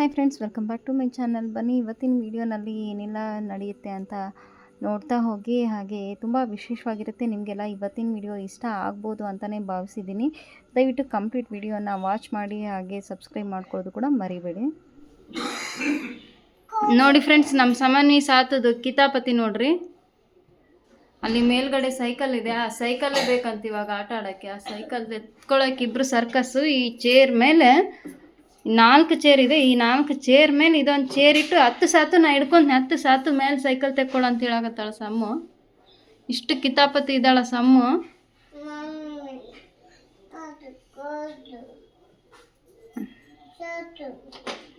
Hi friends welcome back to my channel ಬನ್ನಿ, ಇವತ್ತಿನ ವೀಡಿಯೋನಲ್ಲಿ ಏನೆಲ್ಲ ನಡೆಯುತ್ತೆ ಅಂತ ನೋಡ್ತಾ ಹೋಗಿ. ಹಾಗೆ ತುಂಬ ವಿಶೇಷವಾಗಿರುತ್ತೆ, ನಿಮಗೆಲ್ಲ ಇವತ್ತಿನ ವಿಡಿಯೋ ಇಷ್ಟ ಆಗ್ಬೋದು ಅಂತಲೇ ಭಾವಿಸಿದ್ದೀನಿ. ದಯವಿಟ್ಟು ಕಂಪ್ಲೀಟ್ ವೀಡಿಯೋನ ವಾಚ್ ಮಾಡಿ, ಹಾಗೆ ಸಬ್ಸ್ಕ್ರೈಬ್ ಮಾಡ್ಕೊಳ್ಳೋದು ಕೂಡ ಮರಿಬೇಡಿ. ನೋಡಿ ಫ್ರೆಂಡ್ಸ್ ನಮ್ಮ ಸಾಮಾನ್ಯ ಸಾತದು ಕಿತಾಪತಿ ನೋಡ್ರಿ. ಅಲ್ಲಿ ಮೇಲ್ಗಡೆ ಸೈಕಲ್ ಇದೆ. ಆ ಸೈಕಲ್ ಬೇಕಂತ ಇವಾಗ ಆಟ ಆಡೋಕ್ಕೆ, ಆ ಸೈಕಲ್ ಎತ್ಕೊಳ್ಳೋಕೆ ಇಬ್ಬರು ಸರ್ಕಸ್ಸು ಈ ಚೇರ್ ಮೇಲೆ ನಾಲ್ಕು ಚೇರ್ ಇದೆ. ಈ ನಾಲ್ಕು ಚೇರ್ ಮೇಲೆ ಇದೊಂದು ಚೇರ್ ಇಟ್ಟು ಹತ್ತು ಸಾತು ನಾ ಹಿಡ್ಕೊಂಡು ಹತ್ತು ಸಾತು ಮೇಲೆ ಸೈಕಲ್ ತೆಕ್ಕೊಳ್ಳೋ ಅಂತ ಹೇಳಕತ್ತಾಳ ಸಮ್ಮು. ಇಷ್ಟು ಕಿತಾಪತಿ ಇದ್ದಾಳ ಸಮ್ಮು.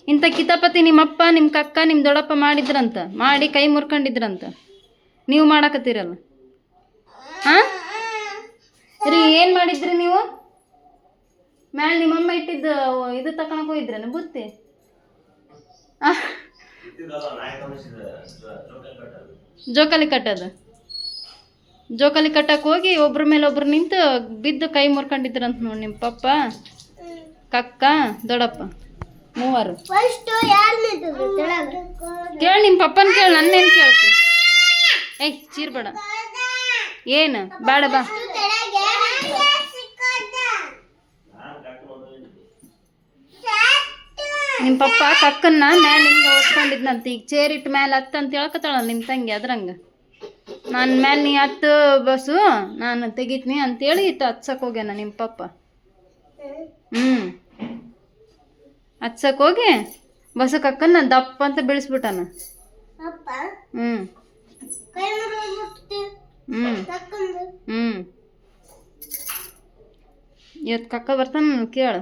ಇಂಥ ಕಿತಾಪತಿ ನಿಮ್ಮಪ್ಪ ನಿಮ್ಮ ಕಕ್ಕ ನಿಮ್ಮ ದೊಡ್ಡಪ್ಪ ಮಾಡಿದ್ರಂತ. ಮಾಡಿ ಕೈ ಮುರ್ಕೊಂಡಿದ್ರಂತ. ನೀವು ಮಾಡಕತ್ತೀರಲ್ಲ? ಹಾಂ? ರೀ, ಏನು ಮಾಡಿದ್ರಿ ನೀವು? ಮ್ಯಾಲೆ ನಿಮ್ಮಮ್ಮ ಇಟ್ಟಿದ್ದ ಇದು ತಕೊಳಕ್ ಹೋಗಿದ್ರೇನು? ಬುತ್ತಿ? ಜೋಕಾಲಿ ಕಟ್ಟೋದು. ಜೋಕಾಲಿ ಕಟ್ಟಕ್ಕೆ ಹೋಗಿ ಒಬ್ರ ಮೇಲೆ ಒಬ್ರು ನಿಂತು ಬಿದ್ದು ಕೈ ಮುರ್ಕೊಂಡಿದ್ರಂತ ನೋಡಿ ನಿಮ್ಮ ಪಪ್ಪ. ಕಕ್ಕ ದೊಡ್ಡಪ್ಪ ಮೂವರು. ಕೇಳಿ ನಿಮ್ಮ ಪಪ್ಪನ ಕೇಳಿ ನನ್ನೇನು ಕೇಳ್ತಿ? ಏಯ್ ಚೀರ್ಬೇಡ. ಏನು? ಬೇಡ ಬಾ. ನಿಮ್ಮ ಪಪ್ಪ ಕಕ್ಕನ್ನ ಮ್ಯಾಲ ಹಿಂಗೆ ಓದ್ಕೊಂಡಿದ್ನಂತ ಈಗ ಚೇರ್ ಇಟ್ಟು ಮ್ಯಾಲ ಹತ್ತು ಅಂತ ಹೇಳ್ಕತ್ತಾಳ ನಿಮ್ಮ ತಂಗಿ ಅದ್ರಂಗೆ. ನಾನು ಮ್ಯಾಲೆ ನೀ ಹತ್ತು ಬಸ್ಸು ನಾನು ತೆಗಿತೀನಿ ಅಂತೇಳಿ ಇತ್ತು ಹತ್ಸಕ್ಕೆ ಹೋಗ್ಯಾನ ನಿಮ್ಮ ಪಪ್ಪ. ಹ್ಞೂ ಹತ್ಸಕ್ಕೆ ಹೋಗಿ ಬಸ್ಸು ಕಕ್ಕನ್ನ ದಪ್ಪ ಅಂತ ಬೆಳೆಸ್ಬಿಟ್ಟಾನ ಹ್ಞೂ ಹ್ಞೂ ಹ್ಞೂ ಇವತ್ತು ಕಕ್ಕ ಬರ್ತಾನ ಕೇಳು.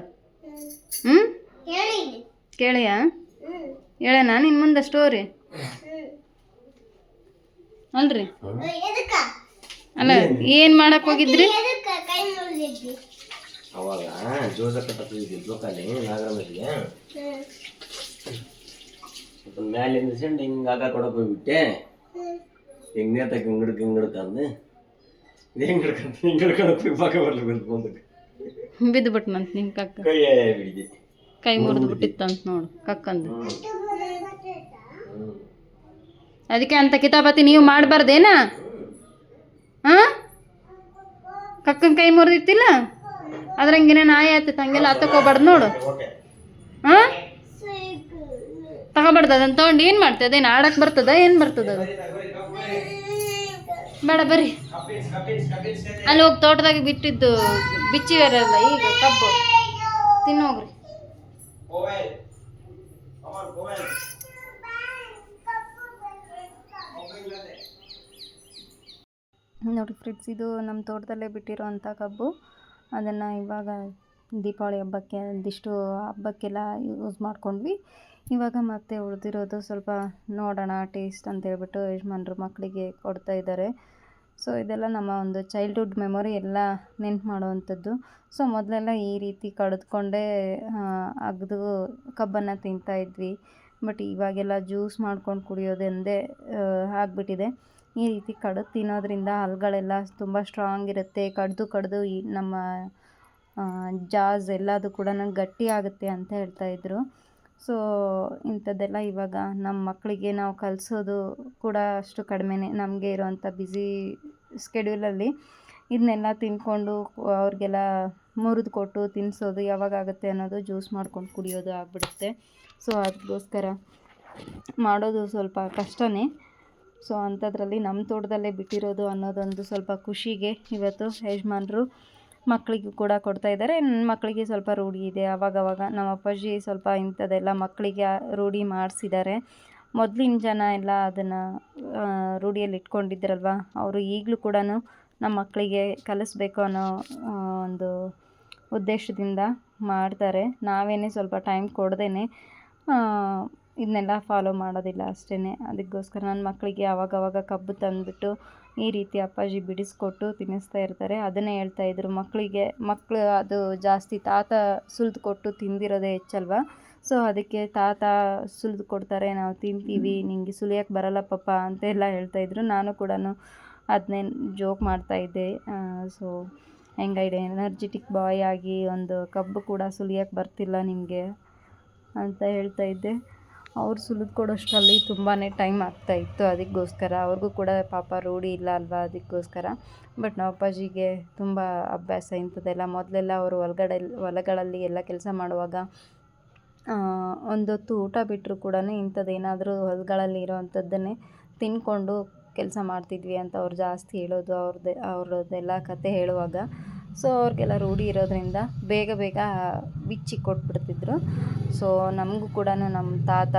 ಹ್ಞೂ ಕೇಳಿಯಾ? ಹೇಳೇನಾ ನಿನ್ನ ಮುಂದೆ ಸ್ಟೋರಿ ಅಲ್ರಿ? ಅಲ್ಲ ಏನು ಮಾಡಕ್ ಹೋಗಿದ್ರಿ? ಅವಾಗ ಜೋಸ ಕಟ್ಟಿದ್ವಿ ಜೋಕಾಲಿ ನಾಗರಮಲ್ಲಿಗೆ ಅದನ್ನ ಮ್ಯಾಲಿಂದ ಸೆಂಡ್ ಹಿಂಗ ಆಗ ಕೊಡಕ್ಕೆ ಹೋಗ್ಬಿಟ್ಟೆ. ಹಿಂಗ್ ನೇತಾಕ ಹಿಂಗಡ್ಕ ಹಿಂಗಡ್ಕ ಅಂದು ಹಿಂಗ್ ಹಿಡ್ಕಂತ ಹಿಂಗ್ ಹಿಡ್ಕೊಳಕ್ ಹೋಗಿ ಪಕ್ಕ ಬರ್ಲಿ ಬಂದು ಮುಂದಕ್ಕೆ ಬಿದ್ದು ಬಿಟ್ನಂತ ನಿಂಗೆ ಕೈ ಬಿಡಿದೆ. ಕೈ ಮುರಿದು ಬಿಟ್ಟಿತ್ತಂತ ನೋಡು ಕಕ್ಕಂದು. ಅದಕ್ಕೆ ಅಂತ ಕಿತಾಪತಿ ನೀವು ಮಾಡಬಾರ್ದೇನ? ಹಾಂ? ಕಕ್ಕನ ಕೈ ಮುರಿದಿತ್ತಿಲ್ಲ ಅದ್ರಂಗಿನ ನಾಯಿ ಆಯ್ತು ಹಂಗೆಲ್ಲ ಹತ್ತಕೋಬಾರ್ದು ಹೋಗ್ಬಾರ್ದು ನೋಡು. ಹಾಂ? ತಗೋಬಾರ್ದು ಅದನ್ನ ತಗೊಂಡು ಏನು ಮಾಡ್ತದೆ ಅದೇನು ಆಡಕ್ಕೆ ಬರ್ತದ ಏನು ಬರ್ತದ ಅದು? ಬೇಡ ಬರ್ರಿ. ಅಲ್ಲಿ ಹೋಗಿ ತೋಟದಾಗ ಬಿಟ್ಟಿದ್ದು ಬಿಚ್ಚಿದಾರಲ್ಲ ಈಗ ಕಬ್ಬು. ತಿನ್ನೋಗ್ರಿ. ನೋಡಿ ಫ್ರಿಡ್ಸ್ ಇದು ನಮ್ಮ ತೋಟದಲ್ಲೇ ಬಿಟ್ಟಿರೋವಂಥ ಕಬ್ಬು. ಅದನ್ನು ಇವಾಗ ದೀಪಾವಳಿ ಹಬ್ಬಕ್ಕೆ ಒಂದಿಷ್ಟು ಹಬ್ಬಕ್ಕೆಲ್ಲ ಯೂಸ್ ಮಾಡ್ಕೊಂಡ್ವಿ. ಇವಾಗ ಮತ್ತೆ ಉಳಿದಿರೋದು ಸ್ವಲ್ಪ ನೋಡೋಣ ಟೇಸ್ಟ್ ಅಂತ ಹೇಳ್ಬಿಟ್ಟು ಯಜಮಾನ್ರು ಮಕ್ಕಳಿಗೆ ಕೊಡ್ತಾ ಇದ್ದಾರೆ. ಸೊ ಇದೆಲ್ಲ ನಮ್ಮ ಒಂದು ಚೈಲ್ಡ್ಹುಡ್ ಮೆಮೊರಿ ಎಲ್ಲ ನೆನ್ಪು ಮಾಡುವಂಥದ್ದು. ಸೊ ಮೊದಲೆಲ್ಲ ಈ ರೀತಿ ಕಡಿದ್ಕೊಂಡೇ ಅಗ್ದು ಕಬ್ಬನ್ನು ತಿಂತಾ ಇದ್ವಿ. ಬಟ್ ಇವಾಗೆಲ್ಲ ಜ್ಯೂಸ್ ಮಾಡ್ಕೊಂಡು ಕುಡಿಯೋದೆಂದೇ ಆಗಿಬಿಟ್ಟಿದೆ. ಈ ರೀತಿ ಕಡಿದು ತಿನ್ನೋದ್ರಿಂದ ಹಲ್ಗಳೆಲ್ಲ ತುಂಬ ಸ್ಟ್ರಾಂಗ್ ಇರುತ್ತೆ. ಕಡಿದು ಕಡಿದು ನಮ್ಮ ಜಾಸ್ ಎಲ್ಲದು ಕೂಡ ಗಟ್ಟಿ ಆಗುತ್ತೆ ಅಂತ ಹೇಳ್ತಾಯಿದ್ರು ಸೊ ಇಂಥದ್ದೆಲ್ಲ ಇವಾಗ ನಮ್ಮ ಮಕ್ಕಳಿಗೆ ನಾವು ಕಲಿಸೋದು ಕೂಡ ಅಷ್ಟು ಕಡಿಮೆನೇ. ನಮಗೆ ಇರೋವಂಥ ಬ್ಯುಸಿ ಸ್ಕೆಡ್ಯೂಲಲ್ಲಿ ಇದನ್ನೆಲ್ಲ ತಿಂದ್ಕೊಂಡು ಅವ್ರಿಗೆಲ್ಲ ಮುರಿದು ಕೊಟ್ಟು ತಿನ್ನಿಸೋದು ಯಾವಾಗ ಆಗುತ್ತೆ ಅನ್ನೋದು ಜ್ಯೂಸ್ ಮಾಡ್ಕೊಂಡು ಕುಡಿಯೋದು ಆಗಿಬಿಡುತ್ತೆ. ಸೊ ಅದಕ್ಕೋಸ್ಕರ ಮಾಡೋದು ಸ್ವಲ್ಪ ಕಷ್ಟನೇ. ಸೊ ಅಂಥದ್ರಲ್ಲಿ ನಮ್ಮ ತೋಟದಲ್ಲೇ ಬಿಟ್ಟಿರೋದು ಅನ್ನೋದೊಂದು ಸ್ವಲ್ಪ ಖುಷಿಗೆ ಇವತ್ತು ಯಜಮಾನ್ರು ಮಕ್ಕಳಿಗೂ ಕೂಡ ಕೊಡ್ತಾ ಇದ್ದಾರೆ. ನನ್ನ ಮಕ್ಕಳಿಗೆ ಸ್ವಲ್ಪ ರೂಢಿ ಇದೆ. ಅವಾಗವಾಗ ನಮ್ಮ ಅಪ್ಪಾಜಿ ಸ್ವಲ್ಪ ಇಂಥದ್ದೆಲ್ಲ ಮಕ್ಕಳಿಗೆ ರೂಢಿ ಮಾಡಿಸಿದ್ದಾರೆ. ಮೊದಲಿನ ಜನ ಎಲ್ಲ ಅದನ್ನು ರೂಢಿಯಲ್ಲಿ ಇಟ್ಕೊಂಡಿದ್ರಲ್ವ? ಅವರು ಈಗಲೂ ಕೂಡ ನಮ್ಮ ಮಕ್ಕಳಿಗೆ ಕಲಿಸ್ಬೇಕು ಅನ್ನೋ ಒಂದು ಉದ್ದೇಶದಿಂದ ಮಾಡ್ತಾರೆ. ನಾವೇನೇ ಸ್ವಲ್ಪ ಟೈಮ್ ಕೊಡ್ದೇ ಇದನ್ನೆಲ್ಲ ಫಾಲೋ ಮಾಡೋದಿಲ್ಲ ಅಷ್ಟೇ ಅದಕ್ಕೋಸ್ಕರ ನನ್ನ ಮಕ್ಕಳಿಗೆ ಆವಾಗವಾಗ ಕಬ್ಬು ತಂದುಬಿಟ್ಟು ಈ ರೀತಿ ಅಪ್ಪಾಜಿ ಬಿಡಿಸ್ಕೊಟ್ಟು ತಿನ್ನಿಸ್ತಾ ಇರ್ತಾರೆ. ಅದನ್ನೇ ಹೇಳ್ತಾಯಿದ್ರು ಮಕ್ಕಳಿಗೆ ಮಕ್ಕಳು ಅದು ಜಾಸ್ತಿ ತಾತ ಸುಲಿದು ಕೊಟ್ಟು ತಿಂದಿರೋದೇ ಹೆಚ್ಚಲ್ವ? ಸೊ ಅದಕ್ಕೆ ತಾತ ಸುಲಿದು ಕೊಡ್ತಾರೆ. ನಾವು ತಿಂತೀವಿ, ನಿಂಗೆ ಸುಲಿಯೋಕ್ಕೆ ಬರಲ್ಲ ಪಾಪ ಅಂತೆಲ್ಲ ಹೇಳ್ತಾಯಿದ್ರು ನಾನು ಕೂಡ ಅದನ್ನೇ ಜೋಕ್ ಮಾಡ್ತಾಯಿದ್ದೆ ಸೊ ಹೆಂಗೈಡೆ ಎನರ್ಜೆಟಿಕ್ ಬಾಯ್ ಆಗಿ ಒಂದು ಕಬ್ಬು ಕೂಡ ಸುಲಿಯೋಕ್ಕೆ ಬರ್ತಿಲ್ಲ ನಿಮಗೆ ಅಂತ ಹೇಳ್ತಾ ಇದ್ದೆ. ಅವ್ರು ಸುಲಿದು ಕೊಡೋಷ್ಟರಲ್ಲಿ ತುಂಬಾ ಟೈಮ್ ಆಗ್ತಾ ಇತ್ತು ಅದಕ್ಕೋಸ್ಕರ. ಅವ್ರಿಗೂ ಕೂಡ ಪಾಪ ರೂಢಿ ಇಲ್ಲ ಅಲ್ವಾ ಅದಕ್ಕೋಸ್ಕರ. ಬಟ್ ನಮ್ಮ ಅಪ್ಪಾಜಿಗೆ ತುಂಬ ಅಭ್ಯಾಸ ಇಂಥದ್ದೆಲ್ಲ. ಮೊದಲೆಲ್ಲ ಅವರು ಹೊಲ್ಗಡೆ ಹೊಲಗಳಲ್ಲಿ ಎಲ್ಲ ಕೆಲಸ ಮಾಡುವಾಗ ಒಂದೊತ್ತು ಊಟ ಬಿಟ್ಟರು ಕೂಡ ಇಂಥದ್ದೇನಾದರೂ ಹೊಲಗಳಲ್ಲಿ ಇರೋವಂಥದ್ದನ್ನೇ ತಿಂದ್ಕೊಂಡು ಕೆಲಸ ಮಾಡ್ತಿದ್ವಿ ಅಂತ ಅವ್ರು ಜಾಸ್ತಿ ಹೇಳೋದು ಅವ್ರದ್ದೆ ಅವ್ರದ್ದೆಲ್ಲ ಕತೆ ಹೇಳುವಾಗ. ಸೊ ಅವ್ರಿಗೆಲ್ಲ ರೂಢಿ ಇರೋದ್ರಿಂದ ಬೇಗ ಬೇಗ ಬಿಚ್ಚಿ ಕೊಟ್ಬಿಡ್ತಿದ್ರು. ಸೊ ನಮಗೂ ಕೂಡ ನಮ್ಮ ತಾತ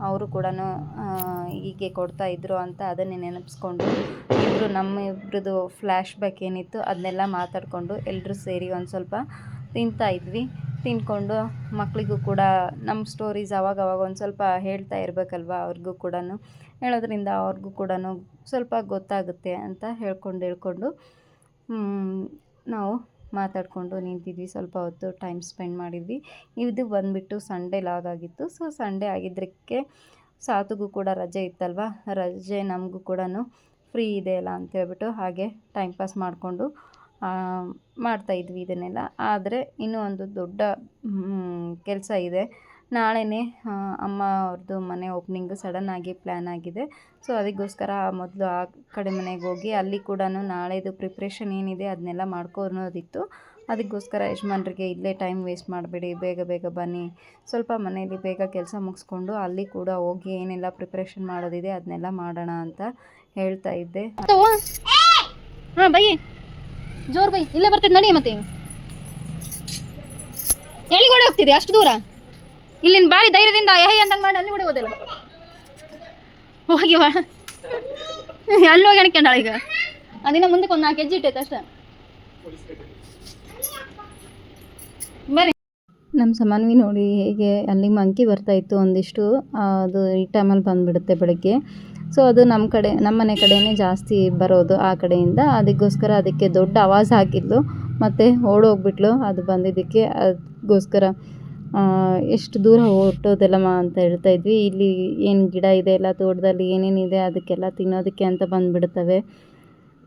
ಅವರು ಕೂಡ ಹೀಗೆ ಕೊಡ್ತಾ ಇದ್ರು ಅಂತ ಅದನ್ನೇ ನೆನಪಿಸ್ಕೊಂಡು ಇಬ್ಬರು ನಮ್ಮ ಇಬ್ಬರದು ಫ್ಲ್ಯಾಶ್ ಬ್ಯಾಕ್ ಏನಿತ್ತು ಅದನ್ನೆಲ್ಲ ಮಾತಾಡಿಕೊಂಡು ಎಲ್ಲರೂ ಸೇರಿ ಒಂದು ಸ್ವಲ್ಪ ತಿಂತಾ ಇದ್ವಿ. ತಿಂದ್ಕೊಂಡು ಮಕ್ಕಳಿಗೂ ಕೂಡ ನಮ್ಮ ಸ್ಟೋರೀಸ್ ಅವಾಗ ಅವಾಗ ಒಂದು ಸ್ವಲ್ಪ ಹೇಳ್ತಾ ಇರಬೇಕಲ್ವ ಅವ್ರಿಗೂ ಕೂಡ ಹೇಳೋದ್ರಿಂದ ಅವ್ರಿಗೂ ಕೂಡ ಸ್ವಲ್ಪ ಗೊತ್ತಾಗುತ್ತೆ ಅಂತ ಹೇಳ್ಕೊಂಡು ಹೇಳ್ಕೊಂಡು ನಾವು ಮಾತಾಡಿಕೊಂಡು ನಿಂತಿದ್ವಿ. ಸ್ವಲ್ಪ ಹೊತ್ತು ಟೈಮ್ ಸ್ಪೆಂಡ್ ಮಾಡಿದ್ವಿ. ಇದು ಬಂದುಬಿಟ್ಟು ಸಂಡೇ ಲಾಗ್ ಆಗಿತ್ತು ಸೊ ಸಂಡೇ ಆಗಿದ್ದಕ್ಕೆ ಸಾತುಗೂ ಕೂಡ ರಜೆ ಇತ್ತಲ್ವ? ರಜೆ ನಮಗೂ ಕೂಡ ಫ್ರೀ ಇದೆ ಅಲ್ಲ ಅಂತೇಳ್ಬಿಟ್ಟು ಹಾಗೆ ಟೈಮ್ ಪಾಸ್ ಮಾಡಿಕೊಂಡು ಮಾಡ್ತಾಯಿದ್ವಿ ಇದನ್ನೆಲ್ಲ. ಆದರೆ ಇನ್ನೂ ಒಂದು ದೊಡ್ಡ ಕೆಲಸ ಇದೆ. ನಾಳೆನೇ ಅಮ್ಮ ಅವ್ರದ್ದು ಮನೆ ಓಪನಿಂಗು ಸಡನ್ ಆಗಿ ಪ್ಲ್ಯಾನ್ ಆಗಿದೆ. ಸೊ ಅದಕ್ಕೋಸ್ಕರ ಮೊದಲು ಆ ಕಡೆ ಮನೆಗೆ ಹೋಗಿ ಅಲ್ಲಿ ಕೂಡ ನಾಳೆದು ಪ್ರಿಪ್ರೇಷನ್ ಏನಿದೆ ಅದನ್ನೆಲ್ಲ ಮಾಡ್ಕೊಳೋದಿತ್ತು. ಅದಕ್ಕೋಸ್ಕರ ಯಜಮಾನ್ರಿಗೆ ಇಲ್ಲೇ ಟೈಮ್ ವೇಸ್ಟ್ ಮಾಡಬೇಡಿ, ಬೇಗ ಬೇಗ ಬನ್ನಿ. ಸ್ವಲ್ಪ ಮನೆಯಲ್ಲಿ ಬೇಗ ಕೆಲಸ ಮುಗಿಸ್ಕೊಂಡು ಅಲ್ಲಿ ಕೂಡ ಹೋಗಿ ಏನೆಲ್ಲ ಪ್ರಿಪ್ರೇಷನ್ ಮಾಡೋದಿದೆ ಅದನ್ನೆಲ್ಲ ಮಾಡೋಣ ಅಂತ ಹೇಳ್ತಾ ಇದ್ದೆ. ಹಾಂ, ಬೈ. ಜೋರ್ ಬೈ. ಇಲ್ಲೇ ಬರ್ತೀನಿ, ನಡಿ ಮತ್ತೆ. ಹೇಳಿ ಹೋಗ್ತಿದೆ ಅಷ್ಟು ದೂರ? ಇಲ್ಲಿನ ಬಾರಿ ಧೈರ್ಯದಿಂದ ಏಯ್ ಅಂತ ಮಾಡಿ ಅಲ್ಲಿ ಕೂಡ ಹೋಗಿ ಅಲ್ಲಿ ಹೋಗಿ ಈಗ. ಅದಿನ ಮುಂದಕ್ಕೆ ಒಂದು ನಾಲ್ಕು ಕೆಜಿ ಇಟ್ಟೈತೆ ಅಷ್ಟೇ. ನಮ್ಮ ಸಮನ್ವಿ ನೋಡಿ ಹೇಗೆ ಅಲ್ಲಿ ಮಂಕಿ ಬರ್ತಾಯಿತ್ತು ಒಂದಿಷ್ಟು. ಅದು ಈ ಟೈಮಲ್ಲಿ ಬಂದುಬಿಡುತ್ತೆ ಬೆಳಗ್ಗೆ. ಸೊ ಅದು ನಮ್ಮ ಕಡೆ ನಮ್ಮ ಮನೆ ಕಡೆಯೇ ಜಾಸ್ತಿ ಬರೋದು ಆ ಕಡೆಯಿಂದ. ಅದಕ್ಕೋಸ್ಕರ ಅದಕ್ಕೆ ದೊಡ್ಡ ಆವಾಜ್ ಹಾಕಿದ್ಲು. ಮತ್ತು ಓಡೋಗ್ಬಿಟ್ಲು. ಅದು ಬಂದಿದ್ದಕ್ಕೆ ಅದಕ್ಕೋಸ್ಕರ ಎಷ್ಟು ದೂರ ಹೊರಟೋದೆಲ್ಲಮ್ಮ ಅಂತ ಹೇಳ್ತಾ ಇದ್ವಿ. ಇಲ್ಲಿ ಏನು ಗಿಡ ಇದೆ, ಎಲ್ಲ ತೋಟದಲ್ಲಿ ಏನೇನಿದೆ ಅದಕ್ಕೆಲ್ಲ ತಿನ್ನೋದಕ್ಕೆ ಅಂತ ಬಂದುಬಿಡ್ತವೆ.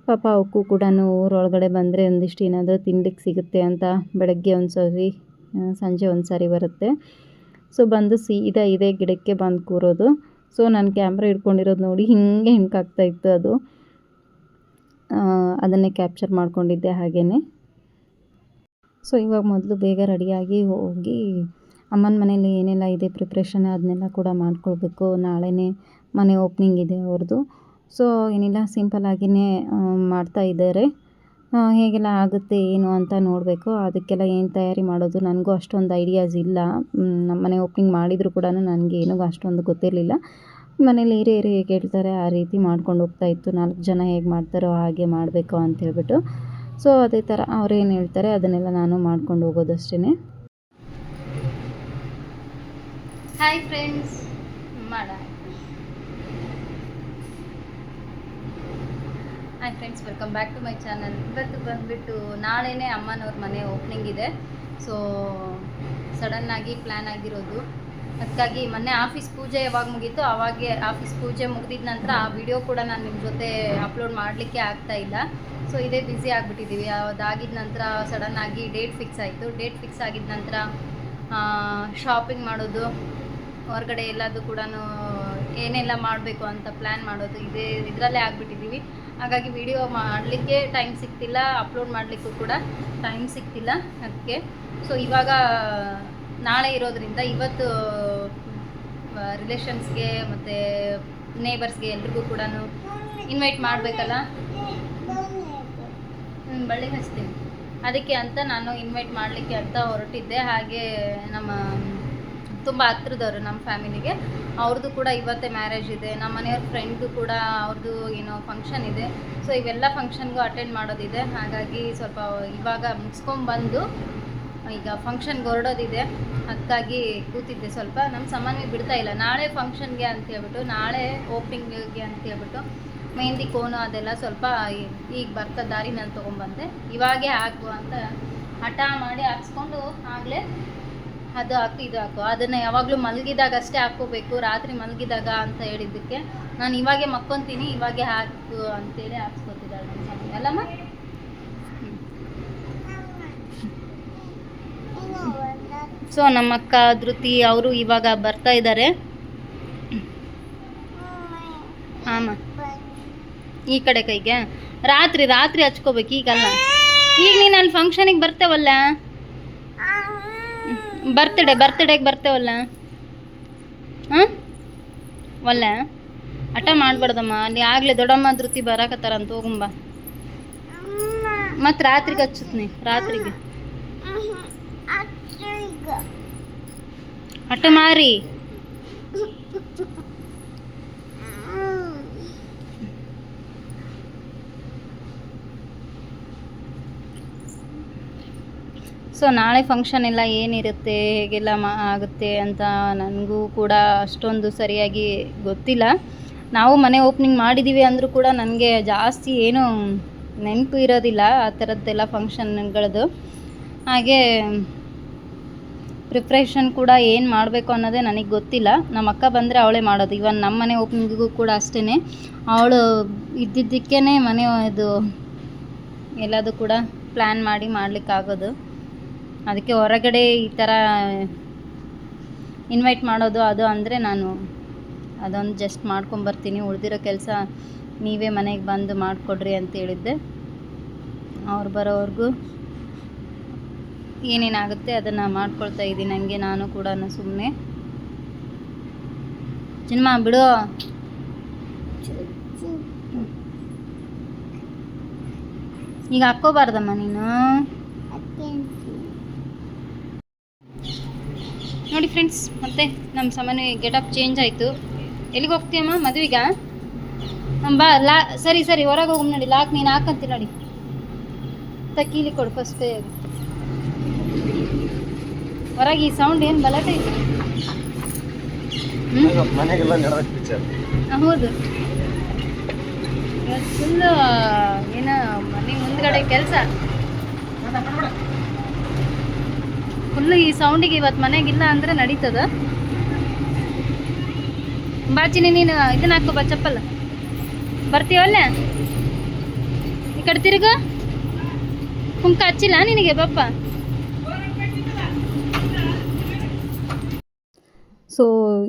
ಪಾಪ ಅವಕ್ಕೂ ಕೂಡ ಊರೊಳಗಡೆ ಬಂದರೆ ಒಂದಿಷ್ಟು ಏನಾದರೂ ತಿನ್ಲಿಕ್ಕೆ ಸಿಗುತ್ತೆ ಅಂತ ಬೆಳಗ್ಗೆ ಒಂದು ಸರಿ ಸಂಜೆ ಒಂದು ಸಾರಿ ಬರುತ್ತೆ. ಸೊ ಬಂದು ಸೀದಾ ಇದೇ ಗಿಡಕ್ಕೆ ಬಂದು ಕೂರೋದು. ಸೊ ನಾನು ಕ್ಯಾಮ್ರಾ ಹಿಡ್ಕೊಂಡಿರೋದು ನೋಡಿ ಹಿಂಗೆ ಹಿಂಗಾಗ್ತಾ ಇತ್ತು ಅದು. ಅದನ್ನೇ ಕ್ಯಾಪ್ಚರ್ ಮಾಡ್ಕೊಂಡಿದ್ದೆ ಹಾಗೇ ಸೊ ಇವಾಗ ಮೊದಲು ಬೇಗ ರೆಡಿಯಾಗಿ ಹೋಗಿ ಅಮ್ಮನ ಮನೇಲಿ ಏನೆಲ್ಲ ಇದೆ ಪ್ರಿಪ್ರೇಷನ್ ಅದನ್ನೆಲ್ಲ ಕೂಡ ಮಾಡ್ಕೊಳ್ಬೇಕು. ನಾಳೆನೇ ಮನೆ ಓಪ್ನಿಂಗ್ ಇದೆ ಅವ್ರದ್ದು ಸೊ ಏನಿಲ್ಲ ಸಿಂಪಲ್ಲಾಗಿಯೇ ಮಾಡ್ತಾ ಇದ್ದಾರೆ. ಹೇಗೆಲ್ಲ ಆಗುತ್ತೆ, ಏನು ಅಂತ ನೋಡಬೇಕು. ಅದಕ್ಕೆಲ್ಲ ಏನು ತಯಾರಿ ಮಾಡೋದು ನನಗೂ ಅಷ್ಟೊಂದು ಐಡಿಯಾಸ್ ಇಲ್ಲ. ನಮ್ಮ ಮನೆ ಓಪ್ನಿಂಗ್ ಮಾಡಿದರೂ ಕೂಡ ನನಗೆ ಏನೂ ಅಷ್ಟೊಂದು ಗೊತ್ತಿರಲಿಲ್ಲ. ಮನೇಲಿ ಹಿರಿಯರು ಹೇಗೆ ಹೇಳ್ತಾರೆ, ಆ ರೀತಿ ಮಾಡ್ಕೊಂಡು ಹೋಗ್ತಾ ಇತ್ತು. ನಾಲ್ಕು ಜನ ಹೇಗೆ ಮಾಡ್ತಾರೋ ಹಾಗೆ ಮಾಡಬೇಕು ಅಂತ ಹೇಳ್ಬಿಟ್ಟು ಸೊ ಅದೇ ಥರ ಅವ್ರೇನು ಹೇಳ್ತಾರೆ, ಅದನ್ನೆಲ್ಲ ನಾನು ಮಾಡ್ಕೊಂಡು ಹೋಗೋದಷ್ಟೇ ಹಾಯ್ ಫ್ರೆಂಡ್ಸ್ ಮಾಡ hi friends welcome back to my channel ಇವತ್ತು ಬಂದುಬಿಟ್ಟು ನಾಳೆನೇ ಅಮ್ಮನವ್ರ ಮನೆ ಓಪನಿಂಗ್ ಇದೆ. ಸೊ ಸಡನ್ನಾಗಿ ಪ್ಲ್ಯಾನ್ ಆಗಿರೋದು. ಅದಕ್ಕಾಗಿ ಮೊನ್ನೆ ಆಫೀಸ್ ಪೂಜೆ ಯಾವಾಗ ಮುಗೀತು ಅವಾಗೆ ಆಫೀಸ್ ಪೂಜೆ ಮುಗಿದಿದ ನಂತರ ಆ ವಿಡಿಯೋ ಕೂಡ ನಾನು ನಿಮ್ಮ ಜೊತೆ ಅಪ್ಲೋಡ್ ಮಾಡಲಿಕ್ಕೆ ಆಗ್ತಾ ಇಲ್ಲ. ಸೊ ಇದೇ ಬ್ಯುಸಿ ಆಗಿಬಿಟ್ಟಿದ್ದೀವಿ ಅದಾಗಿದ ನಂತರ ಸಡನ್ನಾಗಿ ಡೇಟ್ ಫಿಕ್ಸ್ ಆಯಿತು. ಡೇಟ್ ಫಿಕ್ಸ್ ಆಗಿದ ನಂತರ ಶಾಪಿಂಗ್ ಮಾಡೋದು. ಹೊರಗಡೆ ಎಲ್ಲದೂ ಕೂಡ ಏನೆಲ್ಲ ಮಾಡಬೇಕು ಅಂತ ಪ್ಲ್ಯಾನ್ ಮಾಡೋದು ಇದೇ ಇದರಲ್ಲೇ ಆಗಿಬಿಟ್ಟಿದ್ದೀವಿ ಹಾಗಾಗಿ ವಿಡಿಯೋ ಮಾಡಲಿಕ್ಕೆ ಟೈಮ್ ಸಿಗ್ತಿಲ್ಲ ಅಪ್ಲೋಡ್ ಮಾಡಲಿಕ್ಕೂ ಕೂಡ ಟೈಮ್ ಸಿಗ್ತಿಲ್ಲ ಅದಕ್ಕೆ ಸೊ ಇವಾಗ ನಾಳೆ ಇರೋದ್ರಿಂದ ಇವತ್ತು ರಿಲೇಷನ್ಸ್ಗೆ ಮತ್ತು ನೇಬರ್ಸ್ಗೆ ಎಲ್ರಿಗೂ ಕೂಡ ಇನ್ವೈಟ್ ಮಾಡಬೇಕಲ್ಲ? ಬಳ್ಳಿ ಹಚ್ತೀನಿ. ಅದಕ್ಕೆ ಅಂತ ನಾನು ಇನ್ವೈಟ್ ಮಾಡಲಿಕ್ಕೆ ಅಂತ ಹೊರಟಿದ್ದೆ. ಹಾಗೆ ನಮ್ಮ ತುಂಬ ಹತ್ರದವರು ನಮ್ಮ ಫ್ಯಾಮಿಲಿಗೆ. ಅವ್ರದ್ದು ಕೂಡ ಇವತ್ತೇ ಮ್ಯಾರೇಜ್ ಇದೆ. ನಮ್ಮ ಮನೆಯವ್ರ ಫ್ರೆಂಡ್ದು ಕೂಡ ಅವ್ರದ್ದು ಏನೋ ಫಂಕ್ಷನ್ ಇದೆ. ಸೊ ಇವೆಲ್ಲ ಫಂಕ್ಷನ್ಗೂ ಅಟೆಂಡ್ ಮಾಡೋದಿದೆ. ಹಾಗಾಗಿ ಸ್ವಲ್ಪ ಇವಾಗ ಮುಗಿಸ್ಕೊಂಬಂದು ಈಗ ಫಂಕ್ಷನ್ಗೆ ಹೊರಡೋದಿದೆ. ಅದಕ್ಕಾಗಿ ಕೂತಿದ್ದೆ ಸ್ವಲ್ಪ. ನಮ್ಮ ಸಾಮಾನ್ಯ ಬಿಡ್ತಾ ಇಲ್ಲ. ನಾಳೆ ಫಂಕ್ಷನ್ಗೆ ಅಂತ ಹೇಳ್ಬಿಟ್ಟು, ನಾಳೆ ಓಪನಿಂಗ್ಗೆ ಅಂತ ಹೇಳ್ಬಿಟ್ಟು ಮೆಹಂದಿ ಕೋನು ಅದೆಲ್ಲ ಸ್ವಲ್ಪ ಈಗ ಬರ್ತಾ ದಾರಿ ನಾನು ತೊಗೊಂಬಂದೆ ಇವಾಗೇ ಹಾಕು ಅಂತ ಹಠ ಮಾಡಿ ಹಾಕ್ಸ್ಕೊಂಡು ಆಗಲೇ ಅದು ಹಾಕು ಇದು ಹಾಕು ಅದನ್ನು ಯಾವಾಗಲೂ ಮಲಗಿದಾಗ ಅಷ್ಟೇ ಹಾಕೋಬೇಕು ರಾತ್ರಿ ಮಲಗಿದಾಗ ಅಂತ ಹೇಳಿದ್ದಕ್ಕೆ ನಾನು ಇವಾಗೆ ಮಕ್ಕೊತೀನಿ, ಇವಾಗೆ ಹಾಕು ಅಂತೇಳಿ ಹಾಕ್ಸ್ಕೊತಿದ್ದಾಳೆ ಅಲ್ಲಮ್ಮ. ಸೊ ನಮ್ಮ ಅಕ್ಕ ಧೃತಿ ಅವರು ಇವಾಗ ಬರ್ತಾ ಇದ್ದಾರೆ. ಹಾಂ ಈ ಕಡೆ ಕೈಗೆ. ರಾತ್ರಿ ರಾತ್ರಿ ಹಚ್ಕೋಬೇಕು, ಈಗಲ್ಲ. ಈಗ ನೀನು ಅಲ್ಲಿ ಫಂಕ್ಷನಿಗೆ ಬರ್ತೇವಲ್ಲ? ಬರ್ತ್ಡೇ ಬರ್ತ್ಡೇಗೆ ಬರ್ತೇವಲ್ಲ ಹಾಂ ಒಲ್ಲ ಹಠ ಮಾಡಬಾರ್ದಮ್ಮ ಅಲ್ಲಿ ಆಗಲೇ ದೊಡ್ಡಮ್ಮ ಧೃತಿ ಬರಕತ್ತಾರ ಅಂತ ಹೋಗುಂಬ ಮತ್ತು ರಾತ್ರಿಗೆ ಹಚ್ಚುತ್ನಿ ರಾತ್ರಿಗೆ ಹಠ ಮಾರಿ ಸೊ ನಾಳೆ ಫಂಕ್ಷನ್ ಎಲ್ಲ ಏನಿರುತ್ತೆ, ಹೇಗೆಲ್ಲ ಮಾ ಆಗುತ್ತೆ ಅಂತ ನನಗೂ ಕೂಡ ಅಷ್ಟೊಂದು ಸರಿಯಾಗಿ ಗೊತ್ತಿಲ್ಲ. ನಾವು ಮನೆ ಓಪನಿಂಗ್ ಮಾಡಿದ್ದೀವಿ ಅಂದರೂ ಕೂಡ ನನಗೆ ಜಾಸ್ತಿ ಏನು ನೆನಪು ಇರೋದಿಲ್ಲ ಆ ಥರದ್ದೆಲ್ಲ ಫಂಕ್ಷನ್ಗಳದ್ದು ಹಾಗೆ ಪ್ರಿಪ್ರೇಷನ್ ಕೂಡ ಏನು ಮಾಡಬೇಕು ಅನ್ನೋದೇ ನನಗೆ ಗೊತ್ತಿಲ್ಲ. ನಮ್ಮ ಅಕ್ಕ ಬಂದರೆ ಅವಳೇ ಮಾಡೋದು. ಇವನ್ ನಮ್ಮ ಮನೆ ಓಪನಿಂಗಿಗೂ ಕೂಡ ಅಷ್ಟೇ ಅವಳು ಇದ್ದಿದ್ದಕ್ಕೇ ಮನೆ ಇದು ಎಲ್ಲದೂ ಕೂಡ ಪ್ಲ್ಯಾನ್ ಮಾಡಿ ಮಾಡಲಿಕ್ಕಾಗೋದು. ಅದಕ್ಕೆ ಹೊರಗಡೆ ಈ ಥರ ಇನ್ವೈಟ್ ಮಾಡೋದು, ಅದು ಅಂದರೆ ನಾನು ಅದೊಂದು ಜಸ್ಟ್ ಮಾಡ್ಕೊಂಬರ್ತೀನಿ. ಉಳಿದಿರೋ ಕೆಲಸ ನೀವೇ ಮನೆಗೆ ಬಂದು ಮಾಡಿಕೊಡ್ರಿ ಅಂತ ಹೇಳಿದ್ದೆ. ಅವ್ರು ಬರೋವರೆಗೂ ಏನೇನಾಗುತ್ತೆ ಅದನ್ನು ಮಾಡ್ಕೊಳ್ತಾ ಇದ್ದೀನಿ. ನನಗೆ ನಾನು ಕೂಡ ಸುಮ್ಮನೆ ಚಿನ್ಮ, ಬಿಡು. ಈಗ ಹಾಕ್ಕೋಬಾರ್ದಮ್ಮ ನೀನು? ನೋಡಿ ಫ್ರೆಂಡ್ಸ್ ಮತ್ತೆ ನಮ್ಮ ಸಾಮಾನ್ಯ ಗೆಟಪ್ ಚೇಂಜ್ ಆಯಿತು. ಎಲ್ಲಿಗೆ ಹೋಗ್ತೀಯಮ್ಮ ಮದುವೆಗ? ಬಾ ಲಾ ಸರಿ ಸರಿ ಹೊರಗೆ ಹೋಗಿ ನೋಡಿ ಲಾಕ್ ನೀನು ಹಾಕಂತಿ ನೋಡಿ. ತಕ್ಕೀಲಿ ಕೊಡು ಫಸ್ಟ್ ಹೊರಗೆ ಈ ಸೌಂಡ್ ಏನು ಬಲಾಟೆ ಇದೆ ಹೌದು. ಇವತ್ತು ಫುಲ್ಲು ಏನು ಮನೆ ಮುಂದ್ಗಡೆ ಕೆಲಸ. ಫುಲ್ಲು ಈ ಸೌಂಡಿಗೆ ಇವತ್ತು ಮನೆಗಿಲ್ಲ ಅಂದರೆ ನಡೀತದ? ಬಾಚಿನಿ ನೀನು, ಇದನ್ನ ಹಾಕೋಬಾ ಚಪ್ಪಲ್. ಬರ್ತೀವಲ್ಲ ಈ ಕಡೆ ತಿರುಗು. ಕುಂಕ ಹಚ್ಚಿಲ್ಲ ನಿನಗೆ ಬಪ್ಪ ಸೊ